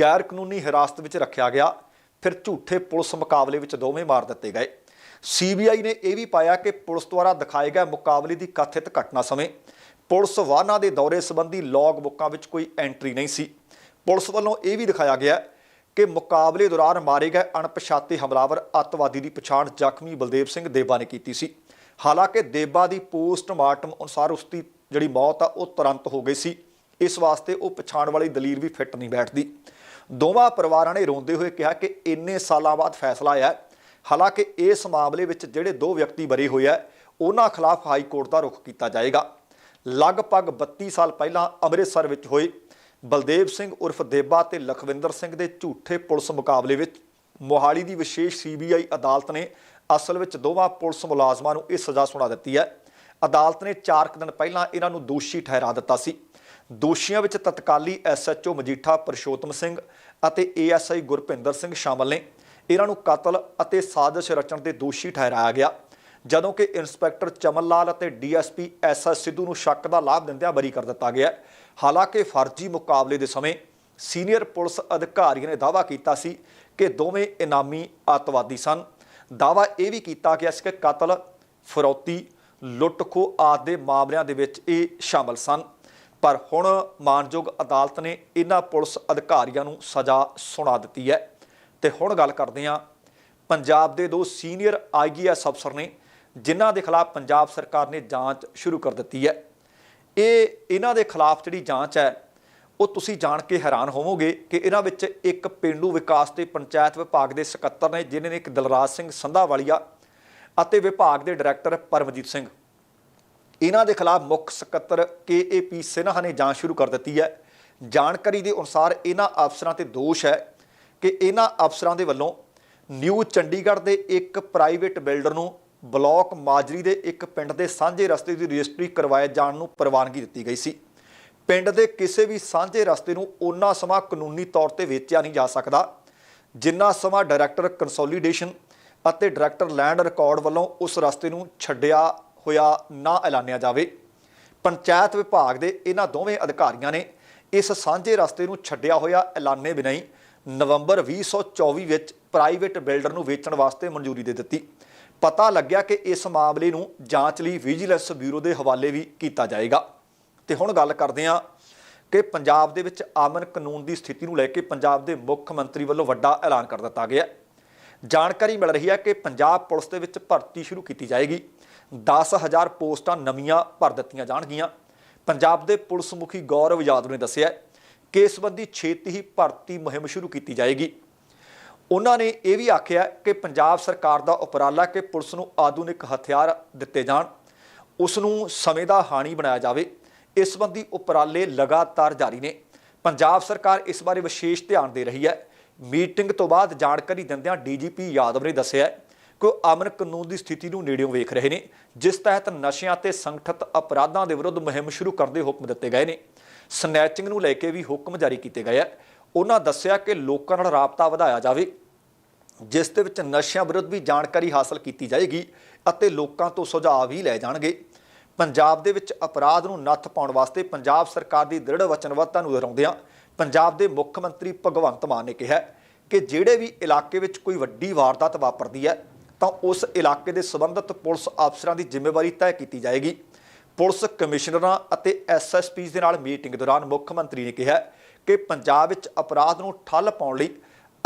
Speaker 1: ਗੈਰ ਕਾਨੂੰਨੀ ਹਿਰਾਸਤ ਵਿੱਚ ਰੱਖਿਆ ਗਿਆ, ਫਿਰ ਝੂਠੇ ਪੁਲਿਸ ਮੁਕਾਬਲੇ ਵਿੱਚ ਦੋਵੇਂ ਮਾਰ ਦਿੱਤੇ ਗਏ। ਸੀਬੀਆਈ ਨੇ ਇਹ ਵੀ ਪਾਇਆ ਕਿ ਪੁਲਿਸ ਦੁਆਰਾ ਦਿਖਾਏ ਗਏ ਮੁਕਾਬਲੇ ਦੀ ਕਥਿਤ ਘਟਨਾ ਸਮੇਂ ਪੁਲਿਸ ਵਾਹਨਾਂ ਦੇ ਦੌਰੇ ਸੰਬੰਧੀ ਲੌਗ ਬੁੱਕਾਂ ਵਿੱਚ ਕੋਈ ਐਂਟਰੀ ਨਹੀਂ ਸੀ। ਪੁਲਿਸ ਵੱਲੋਂ ਇਹ ਵੀ ਦਿਖਾਇਆ ਗਿਆ ਕਿ ਮੁਕਾਬਲੇ ਦੌਰਾਨ ਮਾਰੇ ਗਏ ਅਣਪਛਾਤੇ ਹਮਲਾਵਰ ਅੱਤਵਾਦੀ ਦੀ ਪਛਾਣ ਜ਼ਖਮੀ ਬਲਦੇਵ ਸਿੰਘ ਦੇਬਾ ਨੇ ਕੀਤੀ ਸੀ। ਹਾਲਾਂਕਿ ਦੇਬਾ ਦੀ ਪੋਸਟਮਾਰਟਮ ਅਨੁਸਾਰ ਉਸ ਦੀ ਜਿਹੜੀ ਮੌਤ ਆ, ਉਹ ਤੁਰੰਤ ਹੋ ਗਈ ਸੀ। ਇਸ ਵਾਸਤੇ ਉਹ ਪਛਾਣ ਵਾਲੀ ਦਲੀਲ ਵੀ ਫਿੱਟ ਨਹੀਂ ਬੈਠਦੀ। ਦੋਵਾਂ ਪਰਿਵਾਰਾਂ ਨੇ ਰੋਂਦੇ ਹੋਏ ਕਿਹਾ ਕਿ ਇੰਨੇ ਸਾਲਾਂ ਬਾਅਦ ਫੈਸਲਾ ਆਇਆ ਹਾਲਾਂਕਿ ਇਸ ਮਾਮਲੇ ਵਿੱਚ ਜਿਹੜੇ ਦੋ ਵਿਅਕਤੀ ਬਰੀ ਹੋਏ ਆ, ਉਹਨਾਂ ਖਿਲਾਫ ਹਾਈ ਕੋਰਟ ਦਾ ਰੁਖ ਕੀਤਾ ਜਾਏਗਾ। ਲਗਭਗ 32 ਸਾਲ ਪਹਿਲਾਂ ਅੰਮ੍ਰਿਤਸਰ ਵਿੱਚ ਹੋਏ ਬਲਦੇਵ ਸਿੰਘ ਉਰਫ ਦੇਬਾ ਤੇ ਲਖਵਿੰਦਰ ਸਿੰਘ ਦੇ ਝੂਠੇ ਪੁਲਿਸ ਮੁਕਾਬਲੇ ਵਿੱਚ ਮੋਹਾਲੀ ਦੀ ਵਿਸ਼ੇਸ਼ ਸੀਬੀਆਈ ਅਦਾਲਤ ਨੇ ਅਸਲ ਵਿੱਚ ਦੋਵਾਂ ਪੁਲਿਸ ਮੁਲਾਜ਼ਮਾਂ ਨੂੰ ਇਹ ਸਜ਼ਾ ਸੁਣਾ ਦਿੱਤੀ ਹੈ। ਅਦਾਲਤ ਨੇ 4 ਦਿਨ ਪਹਿਲਾਂ ਇਹਨਾਂ ਨੂੰ ਦੋਸ਼ੀ ਠਹਿਰਾ ਦਿੱਤਾ ਸੀ। ਦੋਸ਼ੀਆਂ ਵਿੱਚ ਤਤਕਾਲੀ ਐਸਐਚਓ ਮਜੀਠਾ ਪਰਸ਼ੋਤਮ ਸਿੰਘ ਅਤੇ ਏਐਸਆਈ ਗੁਰਪਿੰਦਰ ਸਿੰਘ ਸ਼ਾਮਲ ਨੇ। ਇਹਨਾਂ ਨੂੰ ਕਤਲ ਅਤੇ ਸਾਜ਼ਿਸ਼ ਰਚਣ ਦੇ ਦੋਸ਼ੀ ਠਹਿਰਾਇਆ ਗਿਆ। ਜਦੋਂ ਕਿ ਇੰਸਪੈਕਟਰ ਚਮਨ ਲਾਲ ਅਤੇ ਡੀਐਸਪੀ ਐਸਐਸ ਸਿੱਧੂ ਨੂੰ ਸ਼ੱਕ ਦਾ ਲਾਭ ਦਿੰਦਿਆਂ ਬਰੀ ਕਰ ਦਿੱਤਾ ਗਿਆ। ਹਾਲਾਂਕਿ ਫਰਜ਼ੀ ਮੁਕਾਬਲੇ ਦੇ ਸਮੇਂ ਸੀਨੀਅਰ ਪੁਲਿਸ ਅਧਿਕਾਰੀਆਂ ਨੇ ਦਾਅਵਾ ਕੀਤਾ ਸੀ ਕਿ ਦੋਵੇਂ ਇਨਾਮੀ ਅੱਤਵਾਦੀ ਸਨ। ਦਾਅਵਾ ਇਹ ਵੀ ਕੀਤਾ ਗਿਆ ਸੀ ਕਿ ਕਤਲ ਫਰੌਤੀ ਲੁੱਟ-ਖੋਹ ਆਦਿ ਦੇ ਮਾਮਲਿਆਂ ਦੇ ਵਿੱਚ ਇਹ ਸ਼ਾਮਲ ਸਨ। ਪਰ ਹੁਣ ਮਾਨਯੋਗ ਅਦਾਲਤ ਨੇ ਇਹਨਾਂ ਪੁਲਿਸ ਅਧਿਕਾਰੀਆਂ ਨੂੰ ਸਜ਼ਾ ਸੁਣਾ ਦਿੱਤੀ ਹੈ। ਤੇ ਹੁਣ ਗੱਲ ਕਰਦੇ ਹਾਂ ਪੰਜਾਬ ਦੇ ਦੋ ਸੀਨੀਅਰ ਆਈਏਐਸ ਅਫਸਰ ਨੇ, ਜਿਨ੍ਹਾਂ ਦੇ ਖਿਲਾਫ ਪੰਜਾਬ ਸਰਕਾਰ ਨੇ ਜਾਂਚ ਸ਼ੁਰੂ ਕਰ ਦਿੱਤੀ ਹੈ। ਇਹ ਇਹਨਾਂ ਦੇ ਖਿਲਾਫ ਜਿਹੜੀ ਜਾਂਚ ਹੈ, ਉਹ ਤੁਸੀਂ ਜਾਣ ਕੇ ਹੈਰਾਨ ਹੋਵੋਗੇ ਕਿ ਇਹਨਾਂ ਵਿੱਚ ਇੱਕ ਪਿੰਡੂ ਵਿਕਾਸ ਤੇ ਪੰਚਾਇਤ ਵਿਭਾਗ ਦੇ ਸਕੱਤਰ ਨੇ, ਜਿਨ੍ਹਾਂ ਨੇ ਇੱਕ ਦਲਰਾਜ ਸਿੰਘ ਸੰਧਾਵਾਲੀਆ ਅਤੇ ਵਿਭਾਗ ਦੇ ਡਾਇਰੈਕਟਰ ਪਰਮਜੀਤ ਸਿੰਘ। ਇਹਨਾਂ ਦੇ ਖਿਲਾਫ ਮੁੱਖ ਸਕੱਤਰ ਕੇਏਪੀ ਸਿਨਹਾ ਨੇ ਜਾਂਚ ਸ਼ੁਰੂ ਕਰ ਦਿੱਤੀ ਹੈ। ਜਾਣਕਾਰੀ ਦੇ ਅਨੁਸਾਰ ਇਹਨਾਂ ਅਫਸਰਾਂ ਤੇ ਦੋਸ਼ ਹੈ ਕਿ ਇਹਨਾਂ ਅਫਸਰਾਂ ਦੇ ਵੱਲੋਂ ਨਿਊ ਚੰਡੀਗੜ੍ਹ ਦੇ ਇੱਕ ਪ੍ਰਾਈਵੇਟ ਬਿਲਡਰ ਨੂੰ ਬਲਾਕ ਮਾਜਰੀ ਦੇ ਇੱਕ ਪਿੰਡ ਦੇ ਸਾਂਝੇ ਰਸਤੇ ਦੀ ਰਜਿਸਟਰੀ ਕਰਵਾਏ ਜਾਣ ਨੂੰ ਪ੍ਰਵਾਨਗੀ ਦਿੱਤੀ ਗਈ ਸੀ। ਪਿੰਡ ਦੇ ਕਿਸੇ ਵੀ ਸਾਂਝੇ ਰਸਤੇ ਨੂੰ ਓਨਾ ਸਮਾਂ ਕਾਨੂੰਨੀ ਤੌਰ ਤੇ ਵੇਚਿਆ ਨਹੀਂ ਜਾ ਸਕਦਾ, ਜਿੰਨਾ ਸਮਾਂ ਡਾਇਰੈਕਟਰ ਕੰਸੋਲੀਡੇਸ਼ਨ ਅਤੇ ਡਾਇਰੈਕਟਰ ਲੈਂਡ ਰਿਕਾਰਡ ਵੱਲੋਂ ਉਸ ਰਸਤੇ ਨੂੰ ਛੱਡਿਆ ਹੋਇਆ ਨਾ ਐਲਾਨਿਆ ਜਾਵੇ। ਪੰਚਾਇਤ ਵਿਭਾਗ ਦੇ ਇਹਨਾਂ ਦੋਵੇਂ ਅਧਿਕਾਰੀਆਂ ਨੇ ਇਸ ਸਾਂਝੇ ਰਸਤੇ ਨੂੰ ਛੱਡਿਆ ਹੋਇਆ ਐਲਾਨੇ ਬਿਨਾਂ ਹੀ ਨਵੰਬਰ 2024 ਵਿੱਚ ਪ੍ਰਾਈਵੇਟ ਬਿਲਡਰ ਨੂੰ ਵੇਚਣ ਵਾਸਤੇ ਮਨਜ਼ੂਰੀ ਦੇ ਦਿੱਤੀ। ਪਤਾ ਲੱਗਿਆ ਕਿ ਇਸ ਮਾਮਲੇ ਨੂੰ ਜਾਂਚ ਲਈ ਵਿਜੀਲੈਂਸ ਬਿਊਰੋ ਦੇ ਹਵਾਲੇ ਵੀ ਕੀਤਾ ਜਾਏਗਾ। ਤੇ ਹੁਣ ਗੱਲ ਕਰਦੇ ਹਾਂ ਕਿ ਪੰਜਾਬ ਦੇ ਵਿੱਚ ਆਮਨ ਕਾਨੂੰਨ ਦੀ ਸਥਿਤੀ ਨੂੰ ਲੈ ਕੇ ਪੰਜਾਬ ਦੇ ਮੁੱਖ ਮੰਤਰੀ ਵੱਲੋਂ ਵੱਡਾ ਐਲਾਨ ਕਰ ਦਿੱਤਾ ਗਿਆ। ਜਾਣਕਾਰੀ ਮਿਲ ਰਹੀ ਹੈ ਕਿ ਪੰਜਾਬ ਪੁਲਿਸ ਦੇ ਵਿੱਚ ਭਰਤੀ ਸ਼ੁਰੂ ਕੀਤੀ ਜਾਏਗੀ। 10000 ਪੋਸਟਾਂ ਨਵੀਆਂ ਭਰ ਦਿੱਤੀਆਂ ਜਾਣਗੀਆਂ। ਪੰਜਾਬ ਦੇ ਪੁਲਿਸ ਮੁਖੀ ਗੌਰਵ ਯਾਦਵ ਨੇ ਦੱਸਿਆ ਕਿ ਇਸ ਸੰਬੰਧੀ ਛੇਤੀ ਹੀ ਭਰਤੀ ਮੁਹਿੰਮ ਸ਼ੁਰੂ ਕੀਤੀ ਜਾਏਗੀ। ਉਹਨਾਂ ਨੇ ਇਹ ਵੀ ਆਖਿਆ ਕਿ ਪੰਜਾਬ ਸਰਕਾਰ ਦਾ ਉਪਰਾਲਾ ਕਿ ਪੁਲਿਸ ਨੂੰ ਆਧੁਨਿਕ ਹਥਿਆਰ ਦਿੱਤੇ ਜਾਣ, ਉਸ ਨੂੰ ਸਮੇਂ ਦਾ ਹਾਣੀ ਬਣਾਇਆ ਜਾਵੇ। ਇਸ ਸੰਬੰਧੀ ਉਪਰਾਲੇ ਲਗਾਤਾਰ ਜਾਰੀ ਨੇ। ਪੰਜਾਬ ਸਰਕਾਰ ਇਸ ਬਾਰੇ ਵਿਸ਼ੇਸ਼ ਧਿਆਨ ਦੇ ਰਹੀ ਹੈ। ਮੀਟਿੰਗ ਤੋਂ ਬਾਅਦ ਜਾਣਕਾਰੀ ਦਿੰਦਿਆਂ ਡੀਜੀਪੀ ਯਾਦਵ ਨੇ ਦੱਸਿਆ ਕਿ ਉਹ ਅਮਨ ਕਾਨੂੰਨ ਦੀ ਸਥਿਤੀ ਨੂੰ ਨੇੜਿਓਂ ਵੇਖ ਰਹੇ ਨੇ, ਜਿਸ ਤਹਿਤ ਨਸ਼ਿਆਂ ਤੇ ਸੰਗਠਿਤ ਅਪਰਾਧਾਂ ਦੇ ਵਿਰੁੱਧ ਮੁਹਿੰਮ ਸ਼ੁਰੂ ਕਰਨ ਦੇ ਹੁਕਮ ਦਿੱਤੇ ਗਏ ਨੇ। ਸਨੈਚਿੰਗ ਨੂੰ ਲੈ ਕੇ ਵੀ ਹੁਕਮ ਜਾਰੀ ਕੀਤੇ ਗਏ ਆ। ਉਹਨਾਂ ਦੱਸਿਆ ਕਿ ਲੋਕਾਂ ਨਾਲ ਰਾਬਤਾ ਵਧਾਇਆ ਜਾਵੇ, ਜਿਸ ਦੇ ਵਿੱਚ ਨਸ਼ਿਆਂ ਵਿਰੁੱਧ ਵੀ ਜਾਣਕਾਰੀ ਹਾਸਲ ਕੀਤੀ ਜਾਏਗੀ ਅਤੇ ਲੋਕਾਂ ਤੋਂ ਸੁਝਾਅ ਵੀ ਲੈ ਜਾਣਗੇ। ਪੰਜਾਬ ਦੇ ਵਿੱਚ ਅਪਰਾਧ ਨੂੰ ਨੱਥ ਪਾਉਣ ਵਾਸਤੇ ਪੰਜਾਬ ਸਰਕਾਰ ਦੀ ਦ੍ਰਿੜ ਵਚਨਬੱਧਤਾ ਨੂੰ ਦੁਹਰਾਉਂਦਿਆਂ ਪੰਜਾਬ ਦੇ ਮੁੱਖ ਮੰਤਰੀ ਭਗਵੰਤ ਮਾਨ ਨੇ ਕਿਹਾ ਕਿ ਜਿਹੜੇ ਵੀ ਇਲਾਕੇ ਵਿੱਚ ਕੋਈ ਵੱਡੀ ਵਾਰਦਾਤ ਵਾਪਰਦੀ ਹੈ, ਤਾਂ ਉਸ ਇਲਾਕੇ ਦੇ ਸੰਬੰਧਿਤ ਪੁਲਿਸ ਅਫਸਰਾਂ ਦੀ ਜ਼ਿੰਮੇਵਾਰੀ ਤੈਅ ਕੀਤੀ ਜਾਏਗੀ। ਪੁਲਿਸ ਕਮਿਸ਼ਨਰਾਂ ਅਤੇ ਐਸਐਸਪੀਜ਼ ਦੇ ਨਾਲ ਮੀਟਿੰਗ ਦੌਰਾਨ ਮੁੱਖ ਮੰਤਰੀ ਨੇ ਕਿਹਾ ਕਿ ਪੰਜਾਬ ਵਿੱਚ ਅਪਰਾਧ ਨੂੰ ਠੱਲ ਪਾਉਣ ਲਈ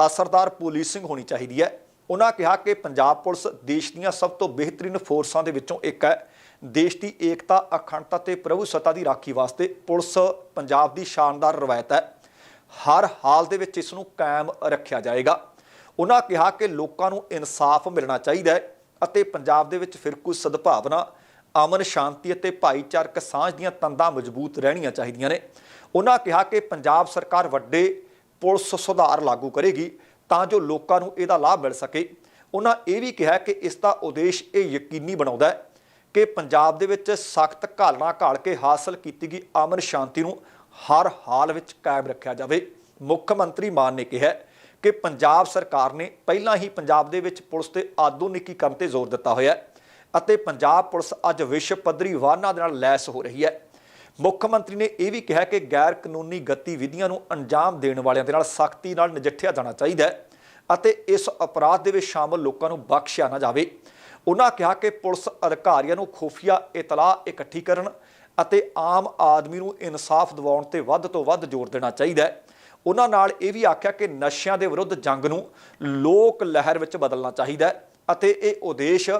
Speaker 1: ਅਸਰਦਾਰ ਪੁਲਿਸਿੰਗ ਹੋਣੀ ਚਾਹੀਦੀ ਹੈ। ਉਹਨਾਂ ਕਿਹਾ ਕਿ ਪੰਜਾਬ ਪੁਲਿਸ ਦੇਸ਼ ਦੀਆਂ ਸਭ ਤੋਂ ਬਿਹਤਰੀਨ ਫੋਰਸਾਂ ਦੇ ਵਿੱਚੋਂ ਇੱਕ ਹੈ। ਦੇਸ਼ ਦੀ ਏਕਤਾ, ਅਖੰਡਤਾ ਤੇ ਪ੍ਰਭੂਸੱਤਾ ਦੀ ਰਾਖੀ ਵਾਸਤੇ ਪੁਲਿਸ ਪੰਜਾਬ ਦੀ ਸ਼ਾਨਦਾਰ ਰਵਾਇਤ ਹੈ। ਹਰ ਹਾਲ ਦੇ ਵਿੱਚ ਇਸ ਨੂੰ ਕਾਇਮ ਰੱਖਿਆ ਜਾਏਗਾ। ਉਹਨਾਂ ਕਿਹਾ ਕਿ ਲੋਕਾਂ ਨੂੰ ਇਨਸਾਫ ਮਿਲਣਾ ਚਾਹੀਦਾ ਹੈ ਅਤੇ ਪੰਜਾਬ ਦੇ ਵਿੱਚ ਫਿਰਕੂ ਸਦਭਾਵਨਾ ਅਮਨ ਸ਼ਾਂਤੀ ਅਤੇ ਭਾਈਚਾਰਕ ਸਾਂਝ ਦੀਆਂ ਤੰਦਾਂ ਮਜ਼ਬੂਤ ਰਹਿਣੀਆਂ ਚਾਹੀਦੀਆਂ ਨੇ। ਉਹਨਾਂ ਕਿਹਾ ਕਿ ਪੰਜਾਬ ਸਰਕਾਰ ਵੱਡੇ ਪੁਲਿਸ ਸੁਧਾਰ ਲਾਗੂ ਕਰੇਗੀ ਤਾਂ ਜੋ ਲੋਕਾਂ ਨੂੰ ਇਹਦਾ ਲਾਭ ਮਿਲ ਸਕੇ। ਉਹਨਾਂ ਇਹ ਵੀ ਕਿਹਾ ਕਿ ਇਸ ਦਾ ਉਦੇਸ਼ ਇਹ ਯਕੀਨੀ ਬਣਾਉਂਦਾ ਹੈ ਕਿ ਪੰਜਾਬ ਦੇ ਵਿੱਚ ਸਖਤ ਘਾਲਣਾ ਘਾਲ ਕੇ ਹਾਸਲ ਕੀਤੀ ਗਈ ਅਮਨ ਸ਼ਾਂਤੀ ਨੂੰ ਹਰ ਹਾਲ ਵਿੱਚ ਕਾਇਮ ਰੱਖਿਆ ਜਾਵੇ। ਮੁੱਖ ਮੰਤਰੀ ਮਾਨ ਨੇ ਕਿਹਾ ਕਿ ਪੰਜਾਬ ਸਰਕਾਰ ਨੇ ਪਹਿਲਾਂ ਹੀ ਪੰਜਾਬ ਦੇ ਵਿੱਚ ਪੁਲਿਸ ਦੇ ਆਧੁਨਿਕੀਕਰਨ ਤੇ ਜ਼ੋਰ ਦਿੱਤਾ ਹੋਇਆ ਹੈ। ਅਤੇ ਪੰਜਾਬ ਪੁਲਿਸ ਅੱਜ ਵਿਸ਼ਵ ਪੱਧਰੀ ਵਾਹਨਾਂ ਦੇ ਨਾਲ ਲੈਸ ਹੋ ਰਹੀ ਹੈ। ਮੁੱਖ ਮੰਤਰੀ ਨੇ ਇਹ ਵੀ ਕਿਹਾ ਕਿ ਗੈਰ ਕਾਨੂੰਨੀ ਗਤੀਵਿਧੀਆਂ ਨੂੰ ਅੰਜਾਮ ਦੇਣ ਵਾਲਿਆਂ ਦੇ ਨਾਲ ਸਖਤੀ ਨਾਲ ਨਜਿੱਠਿਆ ਜਾਣਾ ਚਾਹੀਦਾ ਹੈ ਅਤੇ ਇਸ ਅਪਰਾਧ ਦੇ ਵਿੱਚ ਸ਼ਾਮਲ ਲੋਕਾਂ ਨੂੰ ਬਖਸ਼ਿਆ ਨਾ ਜਾਵੇ। ਉਹਨਾਂ ਕਿਹਾ ਕਿ ਪੁਲਿਸ ਅਧਿਕਾਰੀਆਂ ਨੂੰ ਖੁਫੀਆ ਇਤਲਾਹ ਇਕੱਠੀ ਕਰਨ ਅਤੇ ਆਮ ਆਦਮੀ ਨੂੰ ਇਨਸਾਫ ਦਿਵਾਉਣ ਤੇ ਵੱਧ ਤੋਂ ਵੱਧ ਜ਼ੋਰ ਦੇਣਾ ਚਾਹੀਦਾ ਹੈ। ਉਹਨਾਂ ਨਾਲ ਇਹ ਵੀ ਆਖਿਆ ਕਿ ਨਸ਼ਿਆਂ ਦੇ ਵਿਰੁੱਧ ਜੰਗ ਨੂੰ ਲੋਕ ਲਹਿਰ ਵਿੱਚ ਬਦਲਣਾ ਚਾਹੀਦਾ ਹੈ ਅਤੇ ਇਹ ਉਦੇਸ਼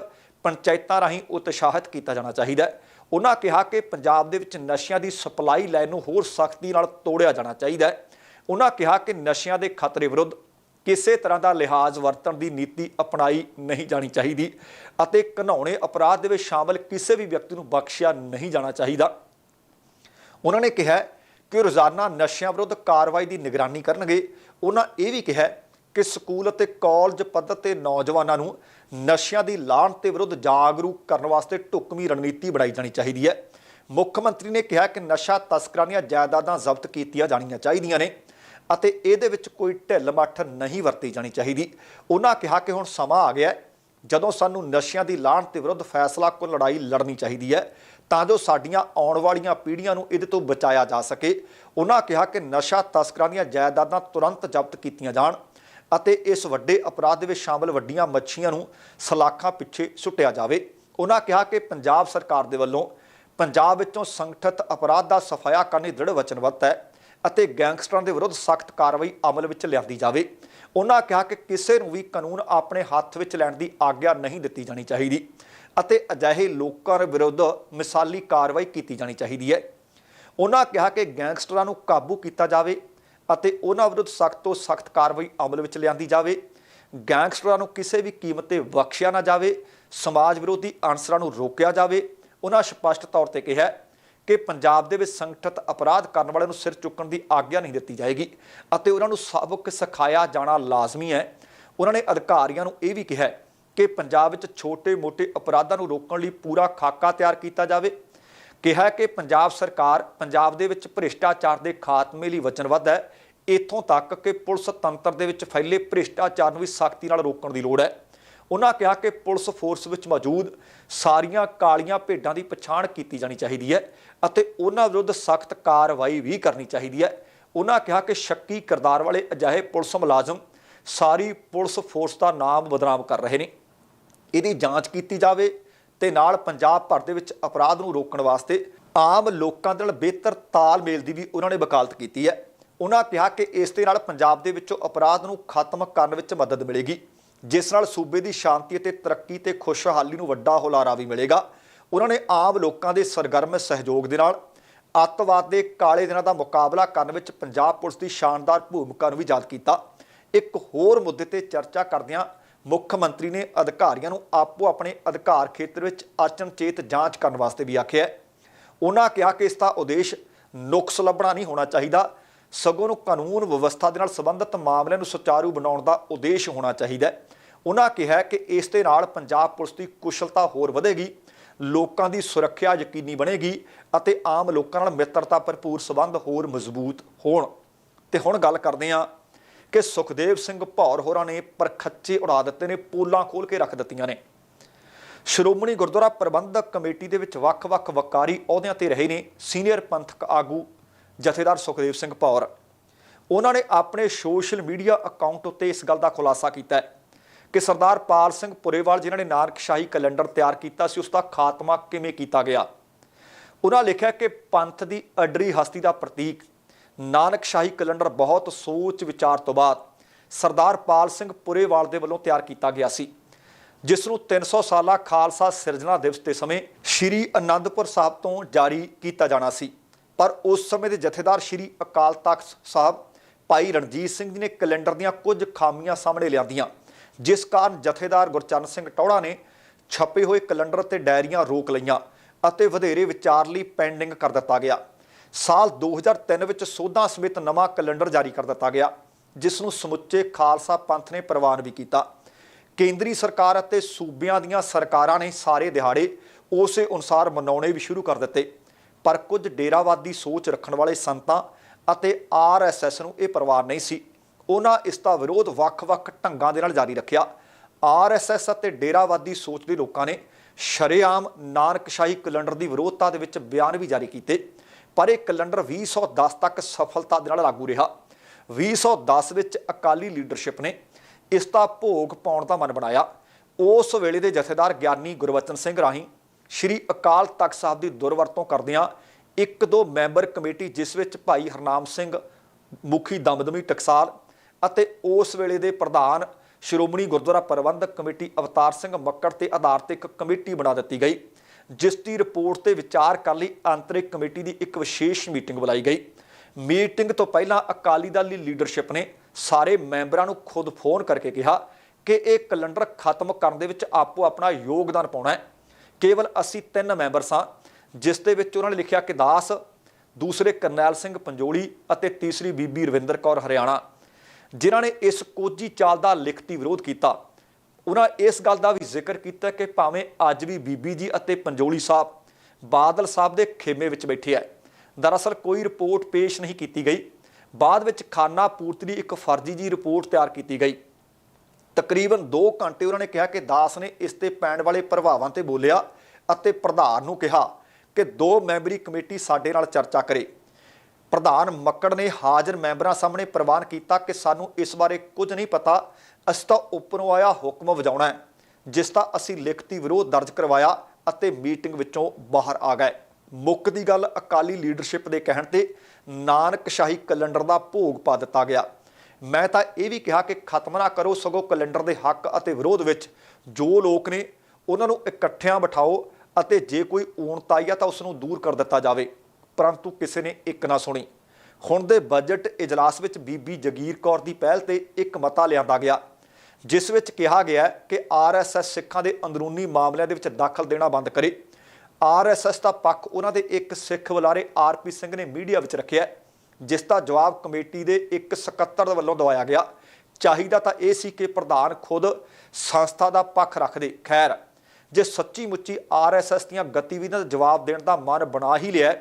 Speaker 1: ਪੰਚਾਇਤਾਂ ਰਾਹੀਂ ਉਤਸ਼ਾਹਿਤ ਕੀਤਾ ਜਾਣਾ ਚਾਹੀਦਾ ਹੈ। ਉਹਨਾਂ ਕਿਹਾ ਕਿ ਪੰਜਾਬ ਦੇ ਵਿੱਚ ਨਸ਼ਿਆਂ ਦੀ ਸਪਲਾਈ ਲਾਈਨ ਨੂੰ ਹੋਰ ਸਖਤੀ ਨਾਲ ਤੋੜਿਆ ਜਾਣਾ ਚਾਹੀਦਾ ਹੈ। ਉਹਨਾਂ ਕਿਹਾ ਕਿ ਨਸ਼ਿਆਂ ਦੇ ਖਤਰੇ ਵਿਰੁੱਧ ਕਿਸੇ ਤਰ੍ਹਾਂ ਦਾ ਲਿਹਾਜ਼ ਵਰਤਣ ਦੀ ਨੀਤੀ ਅਪਣਾਈ ਨਹੀਂ ਜਾਣੀ ਚਾਹੀਦੀ ਅਤੇ ਘਨਾਉਣੇ ਅਪਰਾਧ ਦੇ ਵਿੱਚ ਸ਼ਾਮਲ ਕਿਸੇ ਵੀ ਵਿਅਕਤੀ ਨੂੰ ਬਖਸ਼ਿਆ ਨਹੀਂ ਜਾਣਾ ਚਾਹੀਦਾ। ਉਹਨਾਂ ਨੇ ਕਿਹਾ ਕਿ ਰੋਜ਼ਾਨਾ ਨਸ਼ਿਆਂ ਵਿਰੁੱਧ ਕਾਰਵਾਈ ਦੀ ਨਿਗਰਾਨੀ ਕਰਨਗੇ। ਉਹਨਾਂ ਇਹ ਵੀ ਕਿਹਾ ਕਿ ਸਕੂਲ ਅਤੇ ਕਾਲਜ ਪੱਧਰ ਤੇ ਨੌਜਵਾਨਾਂ ਨੂੰ ਨਸ਼ਿਆਂ ਦੀ ਲਾਹਨਤ ਦੇ ਵਿਰੁੱਧ ਜਾਗਰੂਕ ਕਰਨ ਵਾਸਤੇ ਢੁਕਵੀਂ ਰਣਨੀਤੀ ਬਣਾਈ ਜਾਣੀ ਚਾਹੀਦੀ ਹੈ। ਮੁੱਖ ਮੰਤਰੀ ਨੇ ਕਿਹਾ ਕਿ ਨਸ਼ਾ ਤਸਕਰਾਂ ਦੀਆਂ ਜਾਇਦਾਦਾਂ ਜ਼ਬਤ ਕੀਤੀਆਂ ਜਾਣੀਆਂ ਚਾਹੀਦੀਆਂ ਨੇ ਅਤੇ ਇਹਦੇ ਵਿੱਚ ਕੋਈ ਢਿੱਲ ਮੱਠ ਨਹੀਂ ਵਰਤੀ ਜਾਣੀ ਚਾਹੀਦੀ। ਉਹਨਾਂ ਕਿਹਾ ਕਿ ਹੁਣ ਸਮਾਂ ਆ ਗਿਆ ਜਦੋਂ ਸਾਨੂੰ ਨਸ਼ਿਆਂ ਦੀ ਲਾਹਨਤ ਦੇ ਵਿਰੁੱਧ ਫੈਸਲਾ ਕੋ ਲੜਾਈ ਲੜਨੀ ਚਾਹੀਦੀ ਹੈ, ਤਾਂ ਜੋ ਸਾਡੀਆਂ ਆਉਣ ਵਾਲੀਆਂ ਪੀੜ੍ਹੀਆਂ ਨੂੰ ਇਹਦੇ ਤੋਂ ਬਚਾਇਆ ਜਾ ਸਕੇ। ਉਹਨਾਂ ਕਿਹਾ ਕਿ ਨਸ਼ਾ ਤਸਕਰਾਂ ਦੀਆਂ ਜਾਇਦਾਦਾਂ ਤੁਰੰਤ ਜ਼ਬਤ ਕੀਤੀਆਂ ਜਾਣ ਅਤੇ ਇਸ ਵੱਡੇ ਅਪਰਾਧ ਦੇ ਵਿੱਚ ਸ਼ਾਮਲ ਵੱਡੀਆਂ ਮੱਛੀਆਂ ਨੂੰ ਸਲਾਖਾਂ ਪਿੱਛੇ ਸੁੱਟਿਆ ਜਾਵੇ। ਉਹਨਾਂ ਕਿਹਾ ਕਿ ਪੰਜਾਬ ਸਰਕਾਰ ਦੇ ਵੱਲੋਂ ਪੰਜਾਬ ਵਿੱਚੋਂ ਸੰਗਠਿਤ ਅਪਰਾਧ ਦਾ ਸਫਾਇਆ ਕਰਨ ਦੀ ਦ੍ਰਿੜ ਵਚਨਬੱਧ ਹੈ ਅਤੇ ਗੈਂਗਸਟਰਾਂ ਦੇ ਵਿਰੁੱਧ ਸਖਤ ਕਾਰਵਾਈ ਅਮਲ ਵਿੱਚ ਲਿਆਂਦੀ ਜਾਵੇ। ਉਹਨਾਂ ਕਿਹਾ ਕਿ ਕਿਸੇ ਨੂੰ ਵੀ ਕਾਨੂੰਨ ਆਪਣੇ ਹੱਥ ਵਿੱਚ ਲੈਣ ਦੀ ਆਗਿਆ ਨਹੀਂ ਦਿੱਤੀ ਜਾਣੀ ਚਾਹੀਦੀ ਅਤੇ ਅਜਿਹੇ ਲੋਕਾਂ ਵਿਰੁੱਧ ਮਿਸਾਲੀ ਕਾਰਵਾਈ ਕੀਤੀ ਜਾਣੀ ਚਾਹੀਦੀ ਹੈ। ਉਹਨਾਂ ਕਿਹਾ ਕਿ ਗੈਂਗਸਟਰਾਂ ਨੂੰ ਕਾਬੂ ਕੀਤਾ ਜਾਵੇ ਅਤੇ ਉਹਨਾਂ ਵਿਰੁੱਧ ਸਖਤ ਤੋਂ ਸਖਤ ਕਾਰਵਾਈ ਅਮਲ ਵਿੱਚ ਲਿਆਂਦੀ ਜਾਵੇ। ਗੈਂਗਸਟਰਾਂ ਨੂੰ ਕਿਸੇ ਵੀ ਕੀਮਤ ਤੇ ਬਖਸ਼ਿਆ ਨਾ ਜਾਵੇ। ਸਮਾਜ ਵਿਰੋਧੀ ਅਨਸਰਾਂ ਨੂੰ ਰੋਕਿਆ ਜਾਵੇ। ਉਹਨਾਂ ਸਪਸ਼ਟ ਤੌਰ ਤੇ ਕਿਹਾ ਕਿ ਪੰਜਾਬ ਦੇ ਵਿੱਚ ਸੰਗਠਿਤ ਅਪਰਾਧ ਕਰਨ ਵਾਲਿਆਂ ਨੂੰ ਸਿਰ ਚੁੱਕਣ ਦੀ ਆਗਿਆ ਨਹੀਂ ਦਿੱਤੀ ਜਾਏਗੀ ਅਤੇ ਉਹਨਾਂ ਨੂੰ ਸਬਕ ਸਿਖਾਇਆ ਜਾਣਾ ਲਾਜ਼ਮੀ ਹੈ। ਉਹਨਾਂ ਨੇ ਅਧਿਕਾਰੀਆਂ ਨੂੰ ਇਹ ਵੀ ਕਿਹਾ ਕਿ ਪੰਜਾਬ ਵਿੱਚ ਛੋਟੇ-ਮੋਟੇ ਅਪਰਾਧਾਂ ਨੂੰ ਰੋਕਣ ਲਈ ਪੂਰਾ ਖਾਕਾ ਤਿਆਰ ਕੀਤਾ ਜਾਵੇ। ਕਿਹਾ ਕਿ ਪੰਜਾਬ ਸਰਕਾਰ ਪੰਜਾਬ ਦੇ ਵਿੱਚ ਭ੍ਰਿਸ਼ਟਾਚਾਰ ਦੇ ਖਾਤਮੇ ਲਈ ਵਚਨਬੱਧ ਹੈ। ਇਥੋਂ ਤੱਕ ਕਿ ਪੁਲਿਸ ਤੰਤਰ ਦੇ ਵਿੱਚ ਫੈਲੇ ਭ੍ਰਿਸ਼ਟਾਚਾਰ ਨੂੰ ਵੀ ਸਖਤੀ ਨਾਲ ਰੋਕਣ ਦੀ ਲੋੜ ਹੈ। ਉਹਨਾਂ ਕਿਹਾ ਕਿ ਪੁਲਿਸ ਫੋਰਸ ਵਿੱਚ ਮੌਜੂਦ ਸਾਰੀਆਂ ਕਾਲੀਆਂ ਭੇਡਾਂ ਦੀ ਪਛਾਣ ਕੀਤੀ ਜਾਣੀ ਚਾਹੀਦੀ ਹੈ ਅਤੇ ਉਹਨਾਂ ਵਿਰੁੱਧ ਸਖਤ ਕਾਰਵਾਈ ਵੀ ਕਰਨੀ ਚਾਹੀਦੀ ਹੈ। ਉਹਨਾਂ ਕਿਹਾ ਕਿ ਸ਼ੱਕੀ ਕਿਰਦਾਰ ਵਾਲੇ ਅਜਿਹੇ ਪੁਲਿਸ ਮੁਲਾਜ਼ਮ ਸਾਰੀ ਪੁਲਿਸ ਫੋਰਸ ਦਾ ਨਾਮ ਬਦਨਾਮ ਕਰ ਰਹੇ ਨੇ। ਇਹਦੀ ਜਾਂਚ ਕੀਤੀ ਜਾਵੇ। ਤੇ ਨਾਲ ਪੰਜਾਬ ਭਰ ਦੇ ਵਿੱਚ ਅਪਰਾਧ ਨੂੰ ਰੋਕਣ ਵਾਸਤੇ ਆਮ ਲੋਕਾਂ ਦੇ ਨਾਲ ਬਿਹਤਰ ਤਾਲਮੇਲ ਦੀ ਵੀ ਉਹਨਾਂ ਨੇ ਵਕਾਲਤ ਕੀਤੀ ਹੈ। ਉਹਨਾਂ ਕਿਹਾ ਕਿ ਇਸ ਦੇ ਨਾਲ ਪੰਜਾਬ ਦੇ ਵਿੱਚੋਂ ਅਪਰਾਧ ਨੂੰ ਖਤਮ ਕਰਨ ਵਿੱਚ ਮਦਦ ਮਿਲੇਗੀ, ਜਿਸ ਨਾਲ ਸੂਬੇ ਦੀ ਸ਼ਾਂਤੀ ਅਤੇ ਤਰੱਕੀ ਤੇ ਖੁਸ਼ਹਾਲੀ ਨੂੰ ਵੱਡਾ ਹੁਲਾਰਾ ਵੀ ਮਿਲੇਗਾ। ਉਹਨਾਂ ਨੇ ਆਮ ਲੋਕਾਂ ਦੇ ਸਰਗਰਮ ਸਹਿਯੋਗ ਦੇ ਨਾਲ ਅੱਤਵਾਦ ਦੇ ਕਾਲੇ ਦਿਨਾਂ ਦਾ ਮੁਕਾਬਲਾ ਕਰਨ ਵਿੱਚ ਪੰਜਾਬ ਪੁਲਿਸ ਦੀ ਸ਼ਾਨਦਾਰ ਭੂਮਿਕਾ ਨੂੰ ਵੀ ਯਾਦ ਕੀਤਾ। ਇੱਕ ਹੋਰ ਮੁੱਦੇ ਤੇ ਚਰਚਾ ਕਰਦਿਆਂ ਮੁੱਖ ਮੰਤਰੀ ਨੇ ਅਧਿਕਾਰੀਆਂ ਨੂੰ ਆਪੋ ਆਪਣੇ ਅਧਿਕਾਰ ਖੇਤਰ ਵਿੱਚ ਅਚਨਚੇਤ ਜਾਂਚ ਕਰਨ ਵਾਸਤੇ ਵੀ ਆਖਿਆ ਉਹਨਾਂ ਕਿਹਾ ਕਿ ਇਸ ਦਾ ਉਦੇਸ਼ ਨੁਕਸ ਲੱਭਣਾ ਨਹੀਂ ਹੋਣਾ ਚਾਹੀਦਾ। ਸਗੋਂ ਨੂੰ ਕਾਨੂੰਨ ਵਿਵਸਥਾ ਦੇ ਨਾਲ ਸੰਬੰਧਿਤ ਮਾਮਲਿਆਂ ਨੂੰ ਸੁਚਾਰੂ ਬਣਾਉਣ ਦਾ ਉਦੇਸ਼ ਹੋਣਾ ਚਾਹੀਦਾ ਹੈ। ਉਹਨਾਂ ਕਿਹਾ ਕਿ ਇਸ ਦੇ ਨਾਲ ਪੰਜਾਬ ਪੁਲਿਸ ਦੀ ਕੁਸ਼ਲਤਾ ਹੋਰ ਵਧੇਗੀ, ਲੋਕਾਂ ਦੀ ਸੁਰੱਖਿਆ ਯਕੀਨੀ ਬਣੇਗੀ ਅਤੇ ਆਮ ਲੋਕਾਂ ਨਾਲ ਮਿੱਤਰਤਾ ਭਰਪੂਰ ਸਬੰਧ ਹੋਰ ਮਜ਼ਬੂਤ ਹੋਣ। ਤੇ ਹੁਣ ਗੱਲ ਕਰਦੇ ਹਾਂ ਕਿ ਸੁਖਦੇਵ ਸਿੰਘ ਭੌਰ ਹੋਰਾਂ ਨੇ ਪਰਖੱਚੇ ਉਡਾ ਦਿੱਤੇ ਨੇ, ਪੋਲਾਂ ਖੋਲ ਕੇ ਰੱਖ ਦਿੱਤੀਆਂ ਨੇ। ਸ਼੍ਰੋਮਣੀ ਗੁਰਦੁਆਰਾ ਪ੍ਰਬੰਧਕ ਕਮੇਟੀ ਦੇ ਵਿੱਚ ਵੱਖ-ਵੱਖ ਵਕਾਰੀ ਅਹੁਦਿਆਂ ਤੇ ਰਹੇ ਨੇ ਸੀਨੀਅਰ ਪੰਥਕ ਆਗੂ ਜਥੇਦਾਰ ਸੁਖਦੇਵ ਸਿੰਘ ਭੌਰ। ਉਹਨਾਂ ਨੇ ਆਪਣੇ ਸੋਸ਼ਲ ਮੀਡੀਆ ਅਕਾਊਂਟ ਉੱਤੇ ਇਸ ਗੱਲ ਦਾ ਖੁਲਾਸਾ ਕੀਤਾ ਹੈ ਕਿ ਸਰਦਾਰ ਪਾਲ ਸਿੰਘ ਪੁਰੇਵਾਲ ਜਿਨ੍ਹਾਂ ਨੇ ਨਾਨਕਸ਼ਾਹੀ ਕੈਲੰਡਰ ਤਿਆਰ ਕੀਤਾ ਸੀ, ਉਸ ਦਾ ਖਾਤਮਾ ਕਿਵੇਂ ਕੀਤਾ ਗਿਆ? ਉਹਨਾਂ ਲਿਖਿਆ ਕਿ ਪੰਥ ਦੀ ਅਡਰੀ ਹਸਤੀ ਦਾ ਪ੍ਰਤੀਕ ਨਾਨਕ ਸ਼ਾਹੀ ਕੈਲੰਡਰ ਬਹੁਤ ਸੋਚ ਵਿਚਾਰ ਤੋਂ ਬਾਅਦ ਸਰਦਾਰ ਪਾਲ ਸਿੰਘ ਪੁਰੇਵਾਲ ਦੇ ਵੱਲੋਂ ਤਿਆਰ ਕੀਤਾ ਗਿਆ ਸੀ ਜਿਸ ਨੂੰ 300 ਸਾਲਾ ਖਾਲਸਾ ਸਿਰਜਣਾ ਦਿਵਸ ਦੇ ਸਮੇਂ ਸ਼੍ਰੀ ਅਨੰਦਪੁਰ ਸਾਹਿਬ ਤੋਂ ਜਾਰੀ ਕੀਤਾ ਜਾਣਾ ਸੀ। ਪਰ ਉਸ ਸਮੇਂ ਦੇ ਜਥੇਦਾਰ ਸ਼੍ਰੀ ਅਕਾਲ ਤਖਤ ਸਾਹਿਬ ਭਾਈ ਰਣਜੀਤ ਸਿੰਘ ਜੀ ਨੇ ਕੈਲੰਡਰ ਦੀਆਂ ਕੁਝ ਖਾਮੀਆਂ ਸਾਹਮਣੇ ਲਿਆਂਦੀਆਂ, ਜਿਸ ਕਾਰਨ ਜਥੇਦਾਰ ਗੁਰਚਰਨ ਸਿੰਘ ਟੌੜਾ ਨੇ ਛਪੇ ਹੋਏ ਕੈਲੰਡਰ ਤੇ ਡਾਇਰੀਆਂ ਰੋਕ ਲਈਆਂ ਅਤੇ ਵਧੇਰੇ ਵਿਚਾਰ ਲਈ ਪੈਂਡਿੰਗ ਕਰ ਦਿੱਤਾ ਗਿਆ। ਸਾਲ 2003 ਵਿੱਚ ਸੋਧਾਂ ਸਮੇਤ ਨਵਾਂ ਕੈਲੰਡਰ ਜਾਰੀ ਕਰ ਦਿੱਤਾ ਗਿਆ, ਜਿਸ ਨੂੰ ਸਮੁੱਚੇ ਖਾਲਸਾ ਪੰਥ ਨੇ ਪ੍ਰਵਾਨ ਵੀ ਕੀਤਾ। ਕੇਂਦਰੀ ਸਰਕਾਰ ਅਤੇ ਸੂਬਿਆਂ ਦੀਆਂ ਸਰਕਾਰਾਂ ਨੇ ਸਾਰੇ ਦਿਹਾੜੇ ਉਸੇ ਅਨੁਸਾਰ ਮਨਾਉਣੇ ਵੀ ਸ਼ੁਰੂ ਕਰ ਦਿੱਤੇ, ਪਰ ਕੁਝ ਡੇਰਾਵਾਦੀ ਸੋਚ ਰੱਖਣ ਵਾਲੇ ਸੰਤਾਂ ਅਤੇ ਆਰਐਸਐਸ ਨੂੰ ਇਹ ਪਰਵਾਹ ਨਹੀਂ ਸੀ। ਉਹਨਾਂ ਇਸ ਦਾ ਵਿਰੋਧ ਵੱਖ-ਵੱਖ ਢੰਗਾਂ ਦੇ ਨਾਲ ਜਾਰੀ ਰੱਖਿਆ। ਆਰਐਸਐਸ ਅਤੇ ਡੇਰਾਵਾਦੀ ਸੋਚ ਦੇ ਲੋਕਾਂ ਨੇ ਸ਼ਰੇਆਮ ਨਾਨਕਸ਼ਾਹੀ ਕੈਲੰਡਰ ਦੀ ਵਿਰੋਧਤਾ ਦੇ ਵਿੱਚ ਬਿਆਨ ਵੀ ਜਾਰੀ ਕੀਤੇ। ਪਰ ਇਹ ਕੈਲੰਡਰ 2010 ਤੱਕ ਸਫਲਤਾ ਦੇ ਨਾਲ ਲਾਗੂ ਰਿਹਾ। 2010 ਵਿੱਚ ਅਕਾਲੀ ਲੀਡਰਸ਼ਿਪ ਨੇ ਇਸ ਦਾ ਭੋਗ ਪਾਉਣ ਦਾ ਮਨ ਬਣਾਇਆ। ਉਸ ਵੇਲੇ ਦੇ ਜਥੇਦਾਰ ਗਿਆਨੀ ਗੁਰਵਚਨ ਸਿੰਘ ਰਾਹੀਂ ਸ਼੍ਰੀ ਅਕਾਲ ਤਖਤ ਸਾਹਿਬ ਦੀ ਦੁਰਵਰਤੋਂ ਕਰਦਿਆਂ ਇੱਕ ਦੋ ਮੈਂਬਰ ਕਮੇਟੀ ਜਿਸ ਵਿੱਚ ਭਾਈ ਹਰਨਾਮ ਸਿੰਘ, ਮੁਖੀ ਦਮਦਮੀ ਟਕਸਾਲ ਅਤੇ ਉਸ ਵੇਲੇ ਦੇ ਪ੍ਰਧਾਨ ਸ਼੍ਰੋਮਣੀ ਗੁਰਦੁਆਰਾ ਪ੍ਰਬੰਧਕ ਕਮੇਟੀ ਅਵਤਾਰ ਸਿੰਘ ਮੱਕੜ ਤੇ ਆਧਾਰਿਤ ਇੱਕ ਕਮੇਟੀ ਬਣਾ ਦਿੱਤੀ ਗਈ। ਜਿਸ ਦੀ ਰਿਪੋਰਟ ਤੇ ਵਿਚਾਰ ਕਰਨ ਲਈ ਆਂਤਰਿਕ ਕਮੇਟੀ ਦੀ ਇੱਕ ਵਿਸ਼ੇਸ਼ ਮੀਟਿੰਗ ਬੁਲਾਈ ਗਈ। ਮੀਟਿੰਗ ਤੋਂ ਪਹਿਲਾਂ ਅਕਾਲੀ ਦਲ ਦੀ ਲੀਡਰਸ਼ਿਪ ਨੇ ਸਾਰੇ ਮੈਂਬਰਾਂ ਨੂੰ ਖੁਦ ਫੋਨ ਕਰਕੇ ਕਿਹਾ ਕਿ ਇਹ ਕੈਲੰਡਰ ਖਤਮ ਕਰਨ ਦੇ ਵਿੱਚ ਆਪੋ ਆਪਣਾ ਯੋਗਦਾਨ ਪਾਉਣਾ ਹੈ। ਕੇਵਲ ਅਸੀਂ ਤਿੰਨ ਮੈਂਬਰ ਸਾਂ ਜਿਸ ਦੇ ਵਿੱਚ ਉਹਨਾਂ ਨੇ ਲਿਖਿਆ ਕਿ ਦਾਸ, ਦੂਸਰੇ ਕਰਨੈਲ ਸਿੰਘ ਪੰਜੋਲੀ ਅਤੇ ਤੀਸਰੀ ਬੀਬੀ ਰਵਿੰਦਰ ਕੌਰ ਹਰਿਆਣਾ, ਜਿਨ੍ਹਾਂ ਨੇ ਇਸ ਕੋਜੀ ਚਾਲ ਦਾ ਲਿਖਤੀ ਵਿਰੋਧ ਕੀਤਾ। ਉਹਨਾਂ ਇਸ ਗੱਲ ਦਾ ਵੀ ਜ਼ਿਕਰ ਕੀਤਾ ਕਿ ਭਾਵੇਂ ਅੱਜ ਵੀ ਬੀਬੀ ਜੀ ਅਤੇ ਪੰਜੋਲੀ ਸਾਹਿਬ ਬਾਦਲ ਸਾਹਿਬ ਦੇ ਖੇਮੇ ਵਿੱਚ ਬੈਠੇ ਆ, ਦਰਅਸਲ ਕੋਈ ਰਿਪੋਰਟ ਪੇਸ਼ ਨਹੀਂ ਕੀਤੀ ਗਈ। ਬਾਅਦ ਵਿੱਚ ਖਾਨਾ ਪੂਰਤੀ ਦੀ ਇੱਕ ਫਰਜ਼ੀ ਜੀ ਰਿਪੋਰਟ ਤਿਆਰ ਕੀਤੀ ਗਈ। ਤਕਰੀਬਨ 2 ਘੰਟੇ ਉਹਨਾਂ ਨੇ ਕਿਹਾ ਕਿ ਦਾਸ ਨੇ ਇਸ ਤੇ ਪੈਣ ਵਾਲੇ ਪ੍ਰਭਾਵਾਂ ਤੇ ਬੋਲਿਆ ਅਤੇ ਪ੍ਰਧਾਨ ਨੂੰ ਕਿਹਾ ਕਿ ਦੋ ਮੈਂਬਰੀ ਕਮੇਟੀ ਸਾਡੇ ਨਾਲ ਚਰਚਾ ਕਰੇ। ਪ੍ਰਧਾਨ ਮੱਕੜ ਨੇ ਹਾਜ਼ਰ ਮੈਂਬਰਾਂ ਸਾਹਮਣੇ ਪ੍ਰਵਾਨ ਕੀਤਾ ਕਿ ਸਾਨੂੰ ਇਸ ਬਾਰੇ ਕੁਝ ਨਹੀਂ ਪਤਾ ਅਸੀਂ ਤਾਂ ਉੱਪਰੋਂ ਆਇਆ ਹੁਕਮ ਵਜਾਉਣਾ ਹੈ, ਜਿਸ ਦਾ ਅਸੀਂ ਲਿਖਤੀ ਵਿਰੋਧ ਦਰਜ ਕਰਵਾਇਆ ਅਤੇ ਮੀਟਿੰਗ ਵਿੱਚੋਂ ਬਾਹਰ ਆ ਗਏ। ਮੁੱਖ ਦੀ ਗੱਲ ਅਕਾਲੀ ਲੀਡਰਸ਼ਿਪ ਦੇ ਕਹਿਣ ਤੇ ਨਾਨਕਸ਼ਾਹੀ ਕੈਲੰਡਰ ਦਾ ਭੋਗ ਪਾ ਦਿੱਤਾ ਗਿਆ। ਮੈਂ ਤਾਂ ਇਹ ਵੀ ਕਿਹਾ ਕਿ ਖਤਮ ਨਾ ਕਰੋ ਸਗੋਂ ਕੈਲੰਡਰ ਦੇ ਹੱਕ ਅਤੇ ਵਿਰੋਧ ਵਿੱਚ ਜੋ ਲੋਕ ਨੇ ਉਹਨਾਂ ਨੂੰ ਇਕੱਠਿਆਂ ਬਿਠਾਓ ਅਤੇ ਜੇ ਕੋਈ ਊਣਤਾਈ ਆ ਤਾਂ ਉਸ ਨੂੰ ਦੂਰ ਕਰ ਦਿੱਤਾ ਜਾਵੇ। ਪਰੰਤੂ ਕਿਸੇ ਨੇ ਇੱਕ ਨਾ ਸੁਣੀ। ਹੁਣ ਦੇ ਬਜਟ ਇਜਲਾਸ ਵਿੱਚ ਬੀਬੀ ਜਗੀਰ ਕੌਰ ਦੀ ਪਹਿਲ ਤੇ ਇੱਕ ਮਤਾ ਲਿਆਂਦਾ ਗਿਆ। ਜਿਸ ਵਿੱਚ ਕਿਹਾ ਗਿਆ ਕਿ ਆਰਐਸਐਸ ਸਿੱਖਾਂ ਦੇ ਅੰਦਰੂਨੀ ਮਾਮਲਿਆਂ ਦੇ ਵਿੱਚ ਦਾਖਲ ਦੇਣਾ ਬੰਦ ਕਰੇ। ਆਰਐਸਐਸ ਦਾ ਪੱਖ ਉਹਨਾਂ ਦੇ ਇੱਕ ਸਿੱਖ ਬੁਲਾਰੇ ਆਰਪੀ ਸਿੰਘ ਨੇ ਮੀਡੀਆ ਵਿੱਚ ਰੱਖਿਆ ਜਿਸ ਦਾ ਜਵਾਬ ਕਮੇਟੀ ਦੇ ਇੱਕ ਸਕੱਤਰ ਦੇ ਵੱਲੋਂ ਦਵਾਇਆ ਗਿਆ। ਚਾਹੀਦਾ ਤਾਂ ਇਹ ਸੀ ਕਿ ਪ੍ਰਧਾਨ ਖੁਦ ਸੰਸਥਾ ਦਾ ਪੱਖ ਰੱਖਦੇ ਖੈਰ, ਜੇ ਸੱਚੀ ਮੁੱਚੀ ਆਰਐਸਐਸ ਦੀਆਂ ਗਤੀਵਿਧੀਆਂ ਦਾ ਜਵਾਬ ਦੇਣ ਦਾ ਮਨ ਬਣਾ ਹੀ ਲਿਆ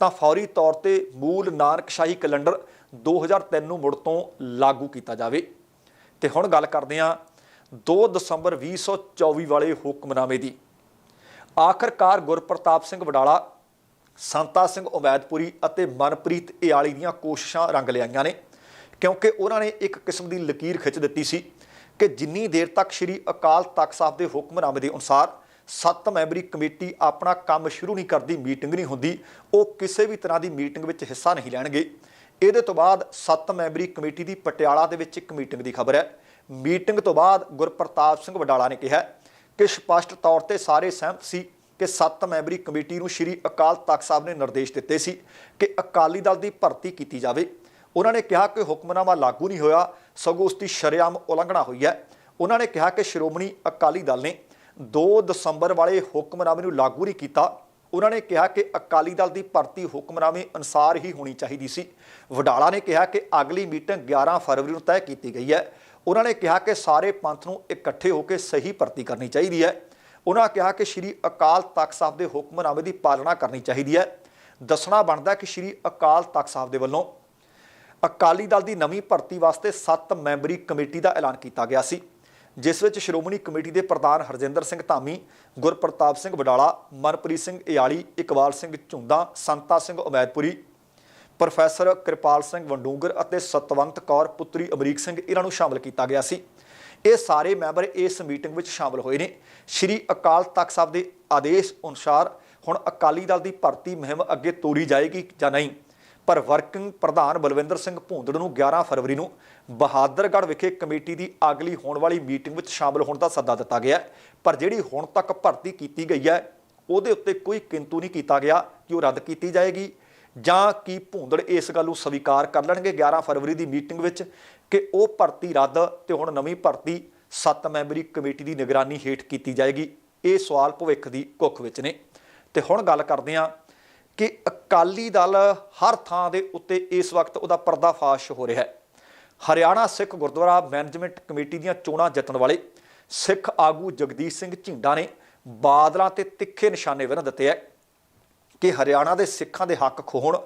Speaker 1: ਤਾਂ ਫੌਰੀ ਤੌਰ ਤੇ ਮੂਲ ਨਾਨਕਸ਼ਾਹੀ ਕੈਲੰਡਰ 2003 ਨੂੰ ਮੁੜ ਤੋਂ ਲਾਗੂ ਕੀਤਾ ਜਾਵੇ। ਤੇ ਹੁਣ ਗੱਲ ਕਰਦੇ ਹਾਂ 2 ਦਸੰਬਰ 2024 ਵਾਲੇ ਹੁਕਮਨਾਮੇ ਦੀ। ਆਖਰਕਾਰ ਗੁਰਪ੍ਰਤਾਪ ਸਿੰਘ ਵਡਾਲਾ, ਸੰਤਾ ਸਿੰਘ ਉਮੈਦਪੁਰੀ ਅਤੇ ਮਨਪ੍ਰੀਤ ਇਆਲੀ ਦੀਆਂ ਕੋਸ਼ਿਸ਼ਾਂ ਰੰਗ ਲਿਆਈਆਂ ਨੇ, ਕਿਉਂਕਿ ਉਹਨਾਂ ਨੇ ਇੱਕ ਕਿਸਮ ਦੀ ਲਕੀਰ ਖਿੱਚ ਦਿੱਤੀ ਸੀ ਕਿ ਜਿੰਨੀ ਦੇਰ ਤੱਕ ਸ੍ਰੀ ਅਕਾਲ ਤਖਤ ਸਾਹਿਬ ਦੇ ਹੁਕਮਨਾਮੇ ਦੇ ਅਨੁਸਾਰ ਸੱਤ ਮੈਂਬਰੀ ਕਮੇਟੀ ਆਪਣਾ ਕੰਮ ਸ਼ੁਰੂ ਨਹੀਂ ਕਰਦੀ, ਮੀਟਿੰਗ ਨਹੀਂ ਹੁੰਦੀ, ਉਹ ਕਿਸੇ ਵੀ ਤਰ੍ਹਾਂ ਦੀ ਮੀਟਿੰਗ ਵਿੱਚ ਹਿੱਸਾ ਨਹੀਂ ਲੈਣਗੇ ਇਹਦੇ ਤੋਂ ਬਾਅਦ ਸੱਤ ਮੈਂਬਰੀ ਕਮੇਟੀ ਦੀ ਪਟਿਆਲਾ ਦੇ ਵਿੱਚ ਇੱਕ ਮੀਟਿੰਗ ਦੀ ਖਬਰ ਹੈ। ਮੀਟਿੰਗ ਤੋਂ ਬਾਅਦ ਗੁਰਪ੍ਰਤਾਪ ਸਿੰਘ ਵਡਾਲਾ ਨੇ ਕਿਹਾ ਕਿ ਸਪਸ਼ਟ ਤੌਰ ਤੇ ਸਾਰੇ ਸਹਿਮਤ ਸੀ ਕਿ ਸੱਤ ਮੈਂਬਰੀ ਕਮੇਟੀ ਨੂੰ ਸ਼੍ਰੀ ਅਕਾਲ ਤਖਤ ਸਾਹਿਬ ਨੇ ਨਿਰਦੇਸ਼ ਦਿੱਤੇ ਸੀ ਕਿ ਅਕਾਲੀ ਦਲ ਦੀ ਭਰਤੀ ਕੀਤੀ ਜਾਵੇ। ਉਹਨਾਂ ਨੇ ਕਿਹਾ ਕਿ ਹੁਕਮਨਾਮਾ ਲਾਗੂ ਨਹੀਂ ਹੋਇਆ, ਸਗੋਂ ਉਸ ਦੀ ਸ਼ਰੇਆਮ ਉਲੰਘਣਾ ਹੋਈ ਹੈ। ਉਹਨਾਂ ਨੇ ਕਿਹਾ ਕਿ ਸ਼੍ਰੋਮਣੀ ਅਕਾਲੀ ਦਲ ਨੇ 2 ਦਸੰਬਰ ਵਾਲੇ ਹੁਕਮਨਾਮੇ ਨੂੰ ਲਾਗੂ ਨਹੀਂ ਕੀਤਾ। ਉਹਨਾਂ ਨੇ ਕਿਹਾ ਕਿ ਅਕਾਲੀ ਦਲ ਦੀ ਭਰਤੀ ਹੁਕਮਨਾਮੇ ਅਨੁਸਾਰ ਹੀ ਹੋਣੀ ਚਾਹੀਦੀ ਸੀ। ਵਡਾਲਾ ਨੇ ਕਿਹਾ ਕਿ ਅਗਲੀ ਮੀਟਿੰਗ 11 ਫਰਵਰੀ ਨੂੰ ਤੈਅ ਕੀਤੀ ਗਈ ਹੈ। ਉਹਨਾਂ ਨੇ ਕਿਹਾ ਕਿ ਸਾਰੇ ਪੰਥ ਨੂੰ ਇਕੱਠੇ ਹੋ ਕੇ ਸਹੀ ਭਰਤੀ ਕਰਨੀ ਚਾਹੀਦੀ ਹੈ। ਉਹਨਾਂ ਕਿਹਾ ਕਿ ਸ਼੍ਰੀ ਅਕਾਲ ਤਖਤ ਸਾਹਿਬ ਦੇ ਹੁਕਮਨਾਮੇ ਦੀ ਪਾਲਣਾ ਕਰਨੀ ਚਾਹੀਦੀ ਹੈ। ਦੱਸਣਾ ਬਣਦਾ ਕਿ ਸ਼੍ਰੀ ਅਕਾਲ ਤਖਤ ਸਾਹਿਬ ਦੇ ਵੱਲੋਂ ਅਕਾਲੀ ਦਲ ਦੀ ਨਵੀਂ ਭਰਤੀ ਵਾਸਤੇ 7 ਮੈਂਬਰੀ ਕਮੇਟੀ ਦਾ ਐਲਾਨ ਕੀਤਾ ਗਿਆ ਸੀ। ਜਿਸ ਵਿੱਚ ਸ਼੍ਰੋਮਣੀ ਕਮੇਟੀ ਦੇ ਪ੍ਰਧਾਨ ਹਰਜਿੰਦਰ ਸਿੰਘ ਧਾਮੀ, ਗੁਰਪ੍ਰਤਾਪ ਸਿੰਘ ਵਡਾਲਾ, ਮਨਪ੍ਰੀਤ ਸਿੰਘ ਇਆਲੀ, ਇਕਬਾਲ ਸਿੰਘ ਝੁੰਦਾ, ਸੰਤਾ ਸਿੰਘ ਉਮੈਦਪੁਰੀ, ਪ੍ਰੋਫੈਸਰ ਕਿਰਪਾਲ ਸਿੰਘ ਵੰਡੂਗਰ ਅਤੇ ਸਤਵੰਤ ਕੌਰ ਪੁੱਤਰੀ ਅਮਰੀਕ ਸਿੰਘ ਇਹਨਾਂ ਨੂੰ ਸ਼ਾਮਲ ਕੀਤਾ ਗਿਆ ਸੀ। ਇਹ ਸਾਰੇ ਮੈਂਬਰ ਇਸ ਮੀਟਿੰਗ ਵਿੱਚ ਸ਼ਾਮਲ ਹੋਏ ਨੇ। ਸ਼੍ਰੀ ਅਕਾਲ ਤਖਤ ਸਾਹਿਬ ਦੇ ਆਦੇਸ਼ ਅਨੁਸਾਰ ਹੁਣ ਅਕਾਲੀ ਦਲ ਦੀ ਭਰਤੀ ਮੁਹਿੰਮ ਅੱਗੇ ਤੋਰੀ ਜਾਏਗੀ ਜਾਂ ਨਹੀਂ? ਪਰ ਵਰਕਿੰਗ ਪ੍ਰਧਾਨ ਬਲਵਿੰਦਰ ਸਿੰਘ ਭੂੰਦੜ ਨੂੰ 11 ਫਰਵਰੀ ਨੂੰ ਬਹਾਦਰਗੜ੍ਹ ਵਿਖੇ ਕਮੇਟੀ ਦੀ ਅਗਲੀ ਹੋਣ ਵਾਲੀ ਮੀਟਿੰਗ ਵਿੱਚ ਸ਼ਾਮਲ ਹੋਣ ਦਾ ਸੱਦਾ ਦਿੱਤਾ ਗਿਆ ਪਰ ਜਿਹੜੀ ਹੁਣ ਤੱਕ ਭਰਤੀ ਕੀਤੀ ਗਈ ਹੈ, ਉਹਦੇ ਉੱਤੇ ਕੋਈ ਕਿੰਤੂ ਨਹੀਂ ਕੀਤਾ ਗਿਆ ਕਿ ਉਹ ਰੱਦ ਕੀਤੀ ਜਾਏਗੀ ਜਾਂ ਕੀ ਭੂੰਦੜ ਇਸ ਗੱਲ ਨੂੰ ਸਵੀਕਾਰ ਕਰ ਲੈਣਗੇ 11 ਫਰਵਰੀ ਦੀ ਮੀਟਿੰਗ ਵਿੱਚ ਕਿ ਉਹ ਭਰਤੀ ਰੱਦ ਤੇ ਹੁਣ ਨਵੀਂ ਭਰਤੀ 7 ਮੈਂਬਰੀ ਕਮੇਟੀ ਦੀ ਨਿਗਰਾਨੀ ਹੇਠ ਕੀਤੀ ਜਾਏਗੀ। ਇਹ ਸਵਾਲ ਭਵਿੱਖ ਦੀ ਕੁੱਖ ਵਿੱਚ ਨੇ। ਤੇ ਹੁਣ ਗੱਲ ਕਰਦੇ ਹਾਂ ਕਿ ਅਕਾਲੀ ਦਲ ਹਰ ਥਾਂ ਦੇ ਉੱਤੇ ਇਸ ਵਕਤ ਉਹਦਾ ਪਰਦਾਫਾਸ਼ ਹੋ ਰਿਹਾ ਹੈ। ਹਰਿਆਣਾ ਸਿੱਖ ਗੁਰਦੁਆਰਾ ਮੈਨੇਜਮੈਂਟ ਕਮੇਟੀ ਦੀਆਂ ਚੋਣਾਂ ਜਿੱਤਣ ਵਾਲੇ ਸਿੱਖ ਆਗੂ ਜਗਦੀਸ਼ ਸਿੰਘ ਝਿੰਡਾ ਨੇ ਬਾਦਲਾਂ ਤੇ ਤਿੱਖੇ ਨਿਸ਼ਾਨੇ ਵਿੰਨ ਦਿੱਤੇ ਹੈ ਕਿ ਹਰਿਆਣਾ ਦੇ ਸਿੱਖਾਂ ਦੇ ਹੱਕ ਖੋਹਣ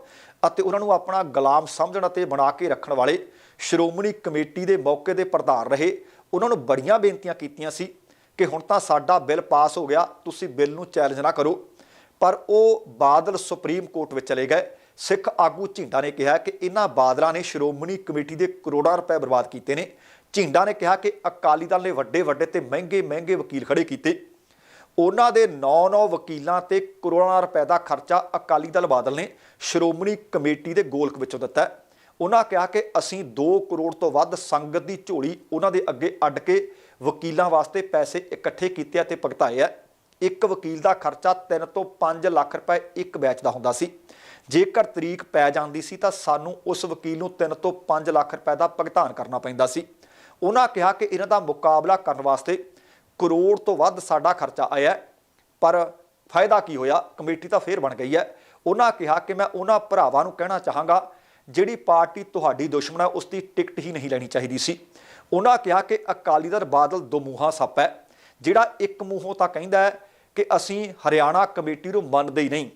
Speaker 1: ਅਤੇ ਉਹਨਾਂ ਨੂੰ ਆਪਣਾ ਗੁਲਾਮ ਸਮਝਣ ਅਤੇ ਬਣਾ ਕੇ ਰੱਖਣ ਵਾਲੇ ਸ਼੍ਰੋਮਣੀ ਕਮੇਟੀ ਦੇ ਮੌਕੇ ਦੇ ਪ੍ਰਧਾਨ ਰਹੇ। ਉਹਨਾਂ ਨੂੰ ਬੜੀਆਂ ਬੇਨਤੀਆਂ ਕੀਤੀਆਂ ਸੀ ਕਿ ਹੁਣ ਤਾਂ ਸਾਡਾ ਬਿੱਲ ਪਾਸ ਹੋ ਗਿਆ, ਤੁਸੀਂ ਬਿੱਲ ਨੂੰ ਚੈਲੰਜ ਨਾ ਕਰੋ। ਪਰ ਉਹ ਬਾਦਲ ਸੁਪਰੀਮ ਕੋਰਟ ਵਿੱਚ ਚਲੇ ਗਏ। ਸਿੱਖ ਆਗੂ ਝਿੰਡਾ ਨੇ ਕਿਹਾ ਕਿ ਇਹਨਾਂ ਬਾਦਲਾਂ ਨੇ ਸ਼੍ਰੋਮਣੀ ਕਮੇਟੀ ਦੇ ਕਰੋੜਾਂ ਰੁਪਏ ਬਰਬਾਦ ਕੀਤੇ ਨੇ। ਝਿੰਡਾ ਨੇ ਕਿਹਾ ਕਿ ਅਕਾਲੀ ਦਲ ਨੇ ਵੱਡੇ ਵੱਡੇ ਤੇ ਮਹਿੰਗੇ ਮਹਿੰਗੇ ਵਕੀਲ ਖੜੇ ਕੀਤੇ। ਉਹਨਾਂ ਦੇ 9-9 ਵਕੀਲਾਂ ਤੇ ਕਰੋੜਾਂ ਰੁਪਏ ਦਾ ਖਰਚਾ ਅਕਾਲੀ ਦਲ ਬਾਦਲ ਨੇ ਸ਼੍ਰੋਮਣੀ ਕਮੇਟੀ ਦੇ ਗੋਲਕ ਵਿੱਚੋਂ ਦਿੱਤਾ ਉਹਨਾਂ ਕਿਹਾ ਕਿ ਅਸੀਂ 2 ਕਰੋੜ ਤੋਂ ਵੱਧ ਸੰਗਤ ਦੀ ਝੋਲੀ ਉਹਨਾਂ ਦੇ ਅੱਗੇ ਅੱਡ ਕੇ ਵਕੀਲਾਂ ਵਾਸਤੇ ਪੈਸੇ ਇਕੱਠੇ ਕੀਤੇ ਅਤੇ ਭਗਤਾਏ ਹੈ। ਇੱਕ ਵਕੀਲ ਦਾ ਖਰਚਾ 3 ਤੋਂ 5 ਲੱਖ ਰੁਪਏ ਇੱਕ ਬੈਚ ਦਾ ਹੁੰਦਾ ਸੀ। ਜੇਕਰ ਤਰੀਕ ਪੈ ਜਾਂਦੀ ਸੀ ਤਾਂ ਸਾਨੂੰ ਉਸ ਵਕੀਲ ਨੂੰ 3 ਤੋਂ 5 ਲੱਖ ਰੁਪਏ ਦਾ ਭੁਗਤਾਨ ਕਰਨਾ ਪੈਂਦਾ ਸੀ। ਉਹਨਾਂ ਕਿਹਾ ਕਿ ਇਹਨਾਂ ਦਾ ਮੁਕਾਬਲਾ ਕਰਨ ਵਾਸਤੇ ਕਰੋੜ ਤੋਂ ਵੱਧ ਸਾਡਾ ਖਰਚਾ ਆਇਆ ਪਰ ਫਾਇਦਾ ਕੀ ਹੋਇਆ? ਕਮੇਟੀ ਤਾਂ ਫੇਰ ਬਣ ਗਈ ਹੈ। ਉਹਨਾਂ ਕਿਹਾ ਕਿ ਮੈਂ ਉਹਨਾਂ ਭਰਾਵਾਂ ਨੂੰ ਕਹਿਣਾ ਚਾਹਾਂਗਾ, ਜਿਹੜੀ ਪਾਰਟੀ ਤੁਹਾਡੀ ਦੁਸ਼ਮਣ ਹੈ ਉਸ ਦੀ ਟਿਕਟ ਹੀ ਨਹੀਂ ਲੈਣੀ ਚਾਹੀਦੀ ਸੀ। ਉਹਨਾਂ ਕਿਹਾ ਕਿ ਅਕਾਲੀ ਦਲ ਬਾਦਲ ਦੋ ਮੂੰਹਾਂ ਸੱਪ ਹੈ, ਜਿਹੜਾ ਇੱਕ ਮੂੰਹੋਂ ਤਾਂ ਕਹਿੰਦਾ ਹੈ ਕਿ ਅਸੀਂ ਹਰਿਆਣਾ ਕਮੇਟੀ ਨੂੰ ਮੰਨਦੇ ਹੀ ਨਹੀਂ,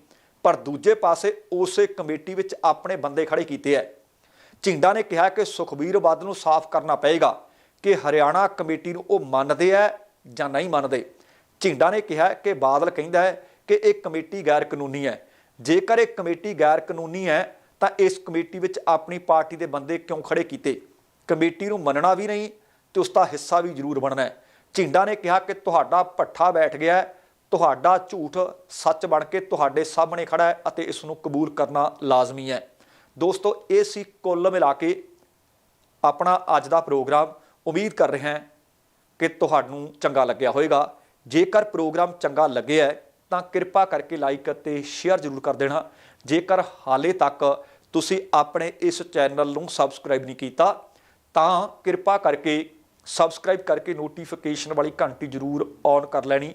Speaker 1: ਪਰ ਦੂਜੇ ਪਾਸੇ ਉਸੇ ਕਮੇਟੀ ਵਿੱਚ ਆਪਣੇ ਬੰਦੇ ਖੜੇ ਕੀਤੇ ਹੈ ਝਿੰਡਾ ਨੇ ਕਿਹਾ ਕਿ ਸੁਖਬੀਰ ਬਾਦਲ ਨੂੰ ਸਾਫ਼ ਕਰਨਾ ਪਏਗਾ ਕਿ ਹਰਿਆਣਾ ਕਮੇਟੀ ਨੂੰ ਉਹ ਮੰਨਦੇ ਹੈ ਜਾਂ ਨਹੀਂ ਮੰਨਦੇ। ਝਿੰਡਾ ਨੇ ਕਿਹਾ ਕਿ ਬਾਦਲ ਕਹਿੰਦਾ ਹੈ ਕਿ ਇਹ ਕਮੇਟੀ ਗੈਰ ਕਾਨੂੰਨੀ ਹੈ ਜੇਕਰ ਇਹ ਕਮੇਟੀ ਗੈਰ ਕਾਨੂੰਨੀ ਹੈ ਤਾਂ ਇਸ ਕਮੇਟੀ ਵਿੱਚ ਆਪਣੀ ਪਾਰਟੀ ਦੇ ਬੰਦੇ ਕਿਉਂ ਖੜੇ ਕੀਤੇ? ਕਮੇਟੀ ਨੂੰ ਮੰਨਣਾ ਵੀ ਨਹੀਂ, ਤੇ ਉਸ ਦਾ ਹਿੱਸਾ ਵੀ ਜ਼ਰੂਰ ਬਣਨਾ ਹੈ ਝਿੰਡਾ ਨੇ ਕਿਹਾ ਕਿ ਤੁਹਾਡਾ ਪੱਠਾ ਬੈਠ ਗਿਆ ਹੈ ਤੁਹਾਡਾ ਝੂਠ ਸੱਚ ਬਣ ਕੇ ਤੁਹਾਡੇ ਸਾਹਮਣੇ ਖੜਾ ਹੈ ਅਤੇ ਇਸ ਨੂੰ ਕਬੂਲ ਕਰਨਾ ਲਾਜ਼ਮੀ ਹੈ। ਦੋਸਤੋ, ਇਹ ਸੀ ਕੁੱਲ ਮਿਲਾ ਕੇ ਆਪਣਾ ਅੱਜ ਦਾ ਪ੍ਰੋਗਰਾਮ। ਉਮੀਦ ਕਰ ਰਹੇ ਹਾਂ ਕਿ ਤੁਹਾਨੂੰ ਚੰਗਾ ਲੱਗਿਆ ਹੋਵੇਗਾ। ਜੇਕਰ ਪ੍ਰੋਗਰਾਮ ਚੰਗਾ ਲੱਗਿਆ ਤਾਂ ਕਿਰਪਾ ਕਰਕੇ ਲਾਈਕ ਅਤੇ ਸ਼ੇਅਰ ਜ਼ਰੂਰ ਕਰ ਦੇਣਾ। ਜੇਕਰ ਹਾਲੇ ਤੱਕ ਤੁਸੀਂ ਆਪਣੇ ਇਸ ਚੈਨਲ ਨੂੰ ਸਬਸਕ੍ਰਾਈਬ ਨਹੀਂ ਕੀਤਾ, ਤਾਂ ਕਿਰਪਾ ਕਰਕੇ ਸਬਸਕ੍ਰਾਈਬ ਕਰਕੇ ਨੋਟੀਫਿਕੇਸ਼ਨ ਵਾਲੀ ਘੰਟੀ ਜ਼ਰੂਰ ਔਨ ਕਰ ਲੈਣੀ।